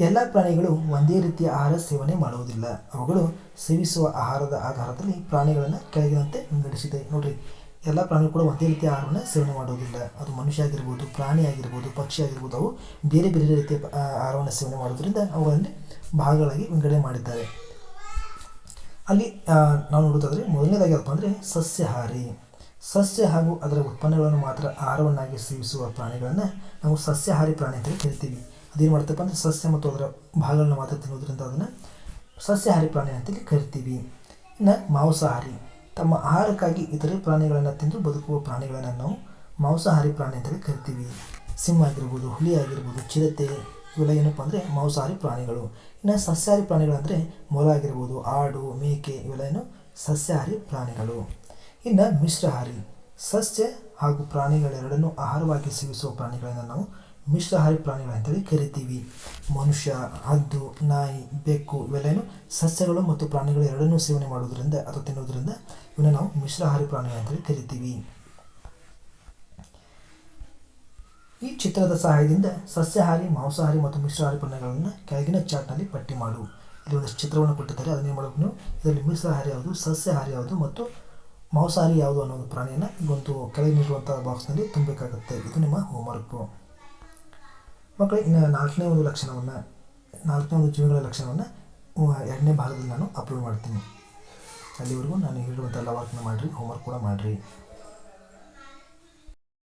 S1: ಎಲ್ಲ ಪ್ರಾಣಿಗಳು ಒಂದೇ ರೀತಿಯ ಆಹಾರ ಸೇವನೆ ಮಾಡುವುದಿಲ್ಲ. ಅವುಗಳು ಸೇವಿಸುವ ಆಹಾರದ ಆಧಾರದಲ್ಲಿ ಪ್ರಾಣಿಗಳನ್ನು ಕೆಳಗಿನಂತೆ ವಿಂಗಡಿಸಿದೆ. ನೋಡ್ರಿ ಎಲ್ಲ ಪ್ರಾಣಿಗಳು ಕೂಡ ಒಂದೇ ರೀತಿಯ ಆಹಾರವನ್ನು ಸೇವನೆ ಮಾಡೋದಿಲ್ಲ. ಅದು ಮನುಷ್ಯ ಆಗಿರ್ಬೋದು, ಪ್ರಾಣಿ ಆಗಿರ್ಬೋದು, ಪಕ್ಷಿ ಆಗಿರ್ಬೋದು, ಅವು ಬೇರೆ ಬೇರೆ ರೀತಿಯ ಆಹಾರವನ್ನು ಸೇವನೆ ಮಾಡೋದರಿಂದ ಅವುಗಳಲ್ಲಿ ಭಾಗಗಳಾಗಿ ವಿಂಗಡಣೆ ಮಾಡಿದ್ದಾರೆ. ಅಲ್ಲಿ ನಾವು ನೋಡೋದಾದರೆ ಮೊದಲನೇದಾಗಿ ಏನಪ್ಪ ಅಂದರೆ ಸಸ್ಯಾಹಾರಿ. ಸಸ್ಯ ಹಾಗೂ ಅದರ ಉತ್ಪನ್ನಗಳನ್ನು ಮಾತ್ರ ಆಹಾರವನ್ನಾಗಿ ಸೇವಿಸುವ ಪ್ರಾಣಿಗಳನ್ನು ನಾವು ಸಸ್ಯಾಹಾರಿ ಪ್ರಾಣಿ ಅಂತ ಕರಿತೀವಿ ಅದೇನು ಮಾಡ್ತಪ್ಪ ಅಂದರೆ ಸಸ್ಯ ಮತ್ತು ಅದರ ಭಾಗಗಳನ್ನು ಮಾತ್ರ ತಿನ್ನೋದ್ರಿಂದ ಅದನ್ನು ಸಸ್ಯಾಹಾರಿ ಪ್ರಾಣಿ ಅಂತೇಳಿ ಕರಿತೀವಿ. ಇನ್ನು ಮಾಂಸಾಹಾರಿ. ತಮ್ಮ ಆಹಾರಕ್ಕಾಗಿ ಇತರೆ ಪ್ರಾಣಿಗಳನ್ನು ತಿಂದು ಬದುಕುವ ಪ್ರಾಣಿಗಳನ್ನು ನಾವು ಮಾಂಸಾಹಾರಿ ಪ್ರಾಣಿ ಅಂತಲೇ ಕರಿತೀವಿ. ಸಿಂಹ ಆಗಿರ್ಬೋದು, ಹುಲಿ ಆಗಿರ್ಬೋದು, ಚಿರತೆ ಇವೆಲ್ಲ ಏನಪ್ಪ ಅಂದರೆ ಮಾಂಸಾಹಾರಿ ಪ್ರಾಣಿಗಳು. ಇನ್ನು ಸಸ್ಯಾಹಾರಿ ಪ್ರಾಣಿಗಳಂದರೆ ಮೊಲ ಆಗಿರ್ಬೋದು, ಆಡು, ಮೇಕೆ ಇವೆಲ್ಲ ಏನು ಸಸ್ಯಾಹಾರಿ ಪ್ರಾಣಿಗಳು. ಇನ್ನು ಮಿಶ್ರಹಾರಿ, ಸಸ್ಯ ಹಾಗೂ ಪ್ರಾಣಿಗಳೆರಡನ್ನೂ ಆಹಾರವಾಗಿ ಸೇವಿಸುವ ಪ್ರಾಣಿಗಳನ್ನು ನಾವು ಮಿಶ್ರಹಾರಿ ಪ್ರಾಣಿಗಳಂತೇಳಿ ಕರಿತೀವಿ. ಮನುಷ್ಯ, ಹದ್ದು, ನಾಯಿ, ಬೆಕ್ಕು ಇವೆಲ್ಲೇನು ಸಸ್ಯಗಳು ಮತ್ತು ಪ್ರಾಣಿಗಳು ಎರಡನ್ನೂ ಸೇವನೆ ಮಾಡೋದ್ರಿಂದ ಅಥವಾ ತಿನ್ನೋದ್ರಿಂದ ಇವನ್ನ ನಾವು ಮಿಶ್ರಹಾರಿ ಪ್ರಾಣಿಗಳಂತೇಳಿ ಕರಿತೀವಿ. ಈ ಚಿತ್ರದ ಸಹಾಯದಿಂದ ಸಸ್ಯಾಹಾರಿ ಮಾಂಸಾಹಾರಿ ಮತ್ತು ಮಿಶ್ರಹಾರಿ ಪ್ರಾಣಿಗಳನ್ನು ಕೆಳಗಿನ ಚಾಟ್ನಲ್ಲಿ ಪಟ್ಟಿ ಮಾಡು. ಇಲ್ಲಿ ಒಂದಷ್ಟು ಚಿತ್ರವನ್ನು ಕೊಟ್ಟಿದ್ದಾರೆ. ಅದನ್ನೇ ಮಾಡಬೇಕು ಇದರಲ್ಲಿ ಮಿಶ್ರಹಾರಿ ಯಾವುದು ಸಸ್ಯಾಹಾರಿ ಯಾವುದು ಮತ್ತು ಮಾಂಸಾಹಾರಿ ಯಾವುದು ಅನ್ನೋ ಒಂದು ಪ್ರಾಣಿಯನ್ನು ಈ ಕೆಳಗೆ ನೀಡುವಂಥ ಬಾಕ್ಸ್ನಲ್ಲಿ ತುಂಬಬೇಕಾಗುತ್ತೆ. ಇದು ನಿಮ್ಮ ಹೋಮ್ವರ್ಕು ಮಕ್ಕಳು ಇನ್ನು ನಾಲ್ಕನೇ ಒಂದು ಲಕ್ಷಣವನ್ನು, ನಾಲ್ಕನೇ ಒಂದು ಜೀವಿಗಳ ಲಕ್ಷಣವನ್ನು ಎರಡನೇ ಭಾಗದಲ್ಲಿ ನಾನು ಅಪ್ಲೋಡ್ ಮಾಡ್ತೀನಿ. ಅಲ್ಲಿವರೆಗೂ ನಾನು ಹೇಳಿರುವಂಥ ಎಲ್ಲ ವರ್ಕ್ನ ಮಾಡಿರಿ ಹೋಮ್ವರ್ಕ್ ಕೂಡ ಮಾಡಿರಿ.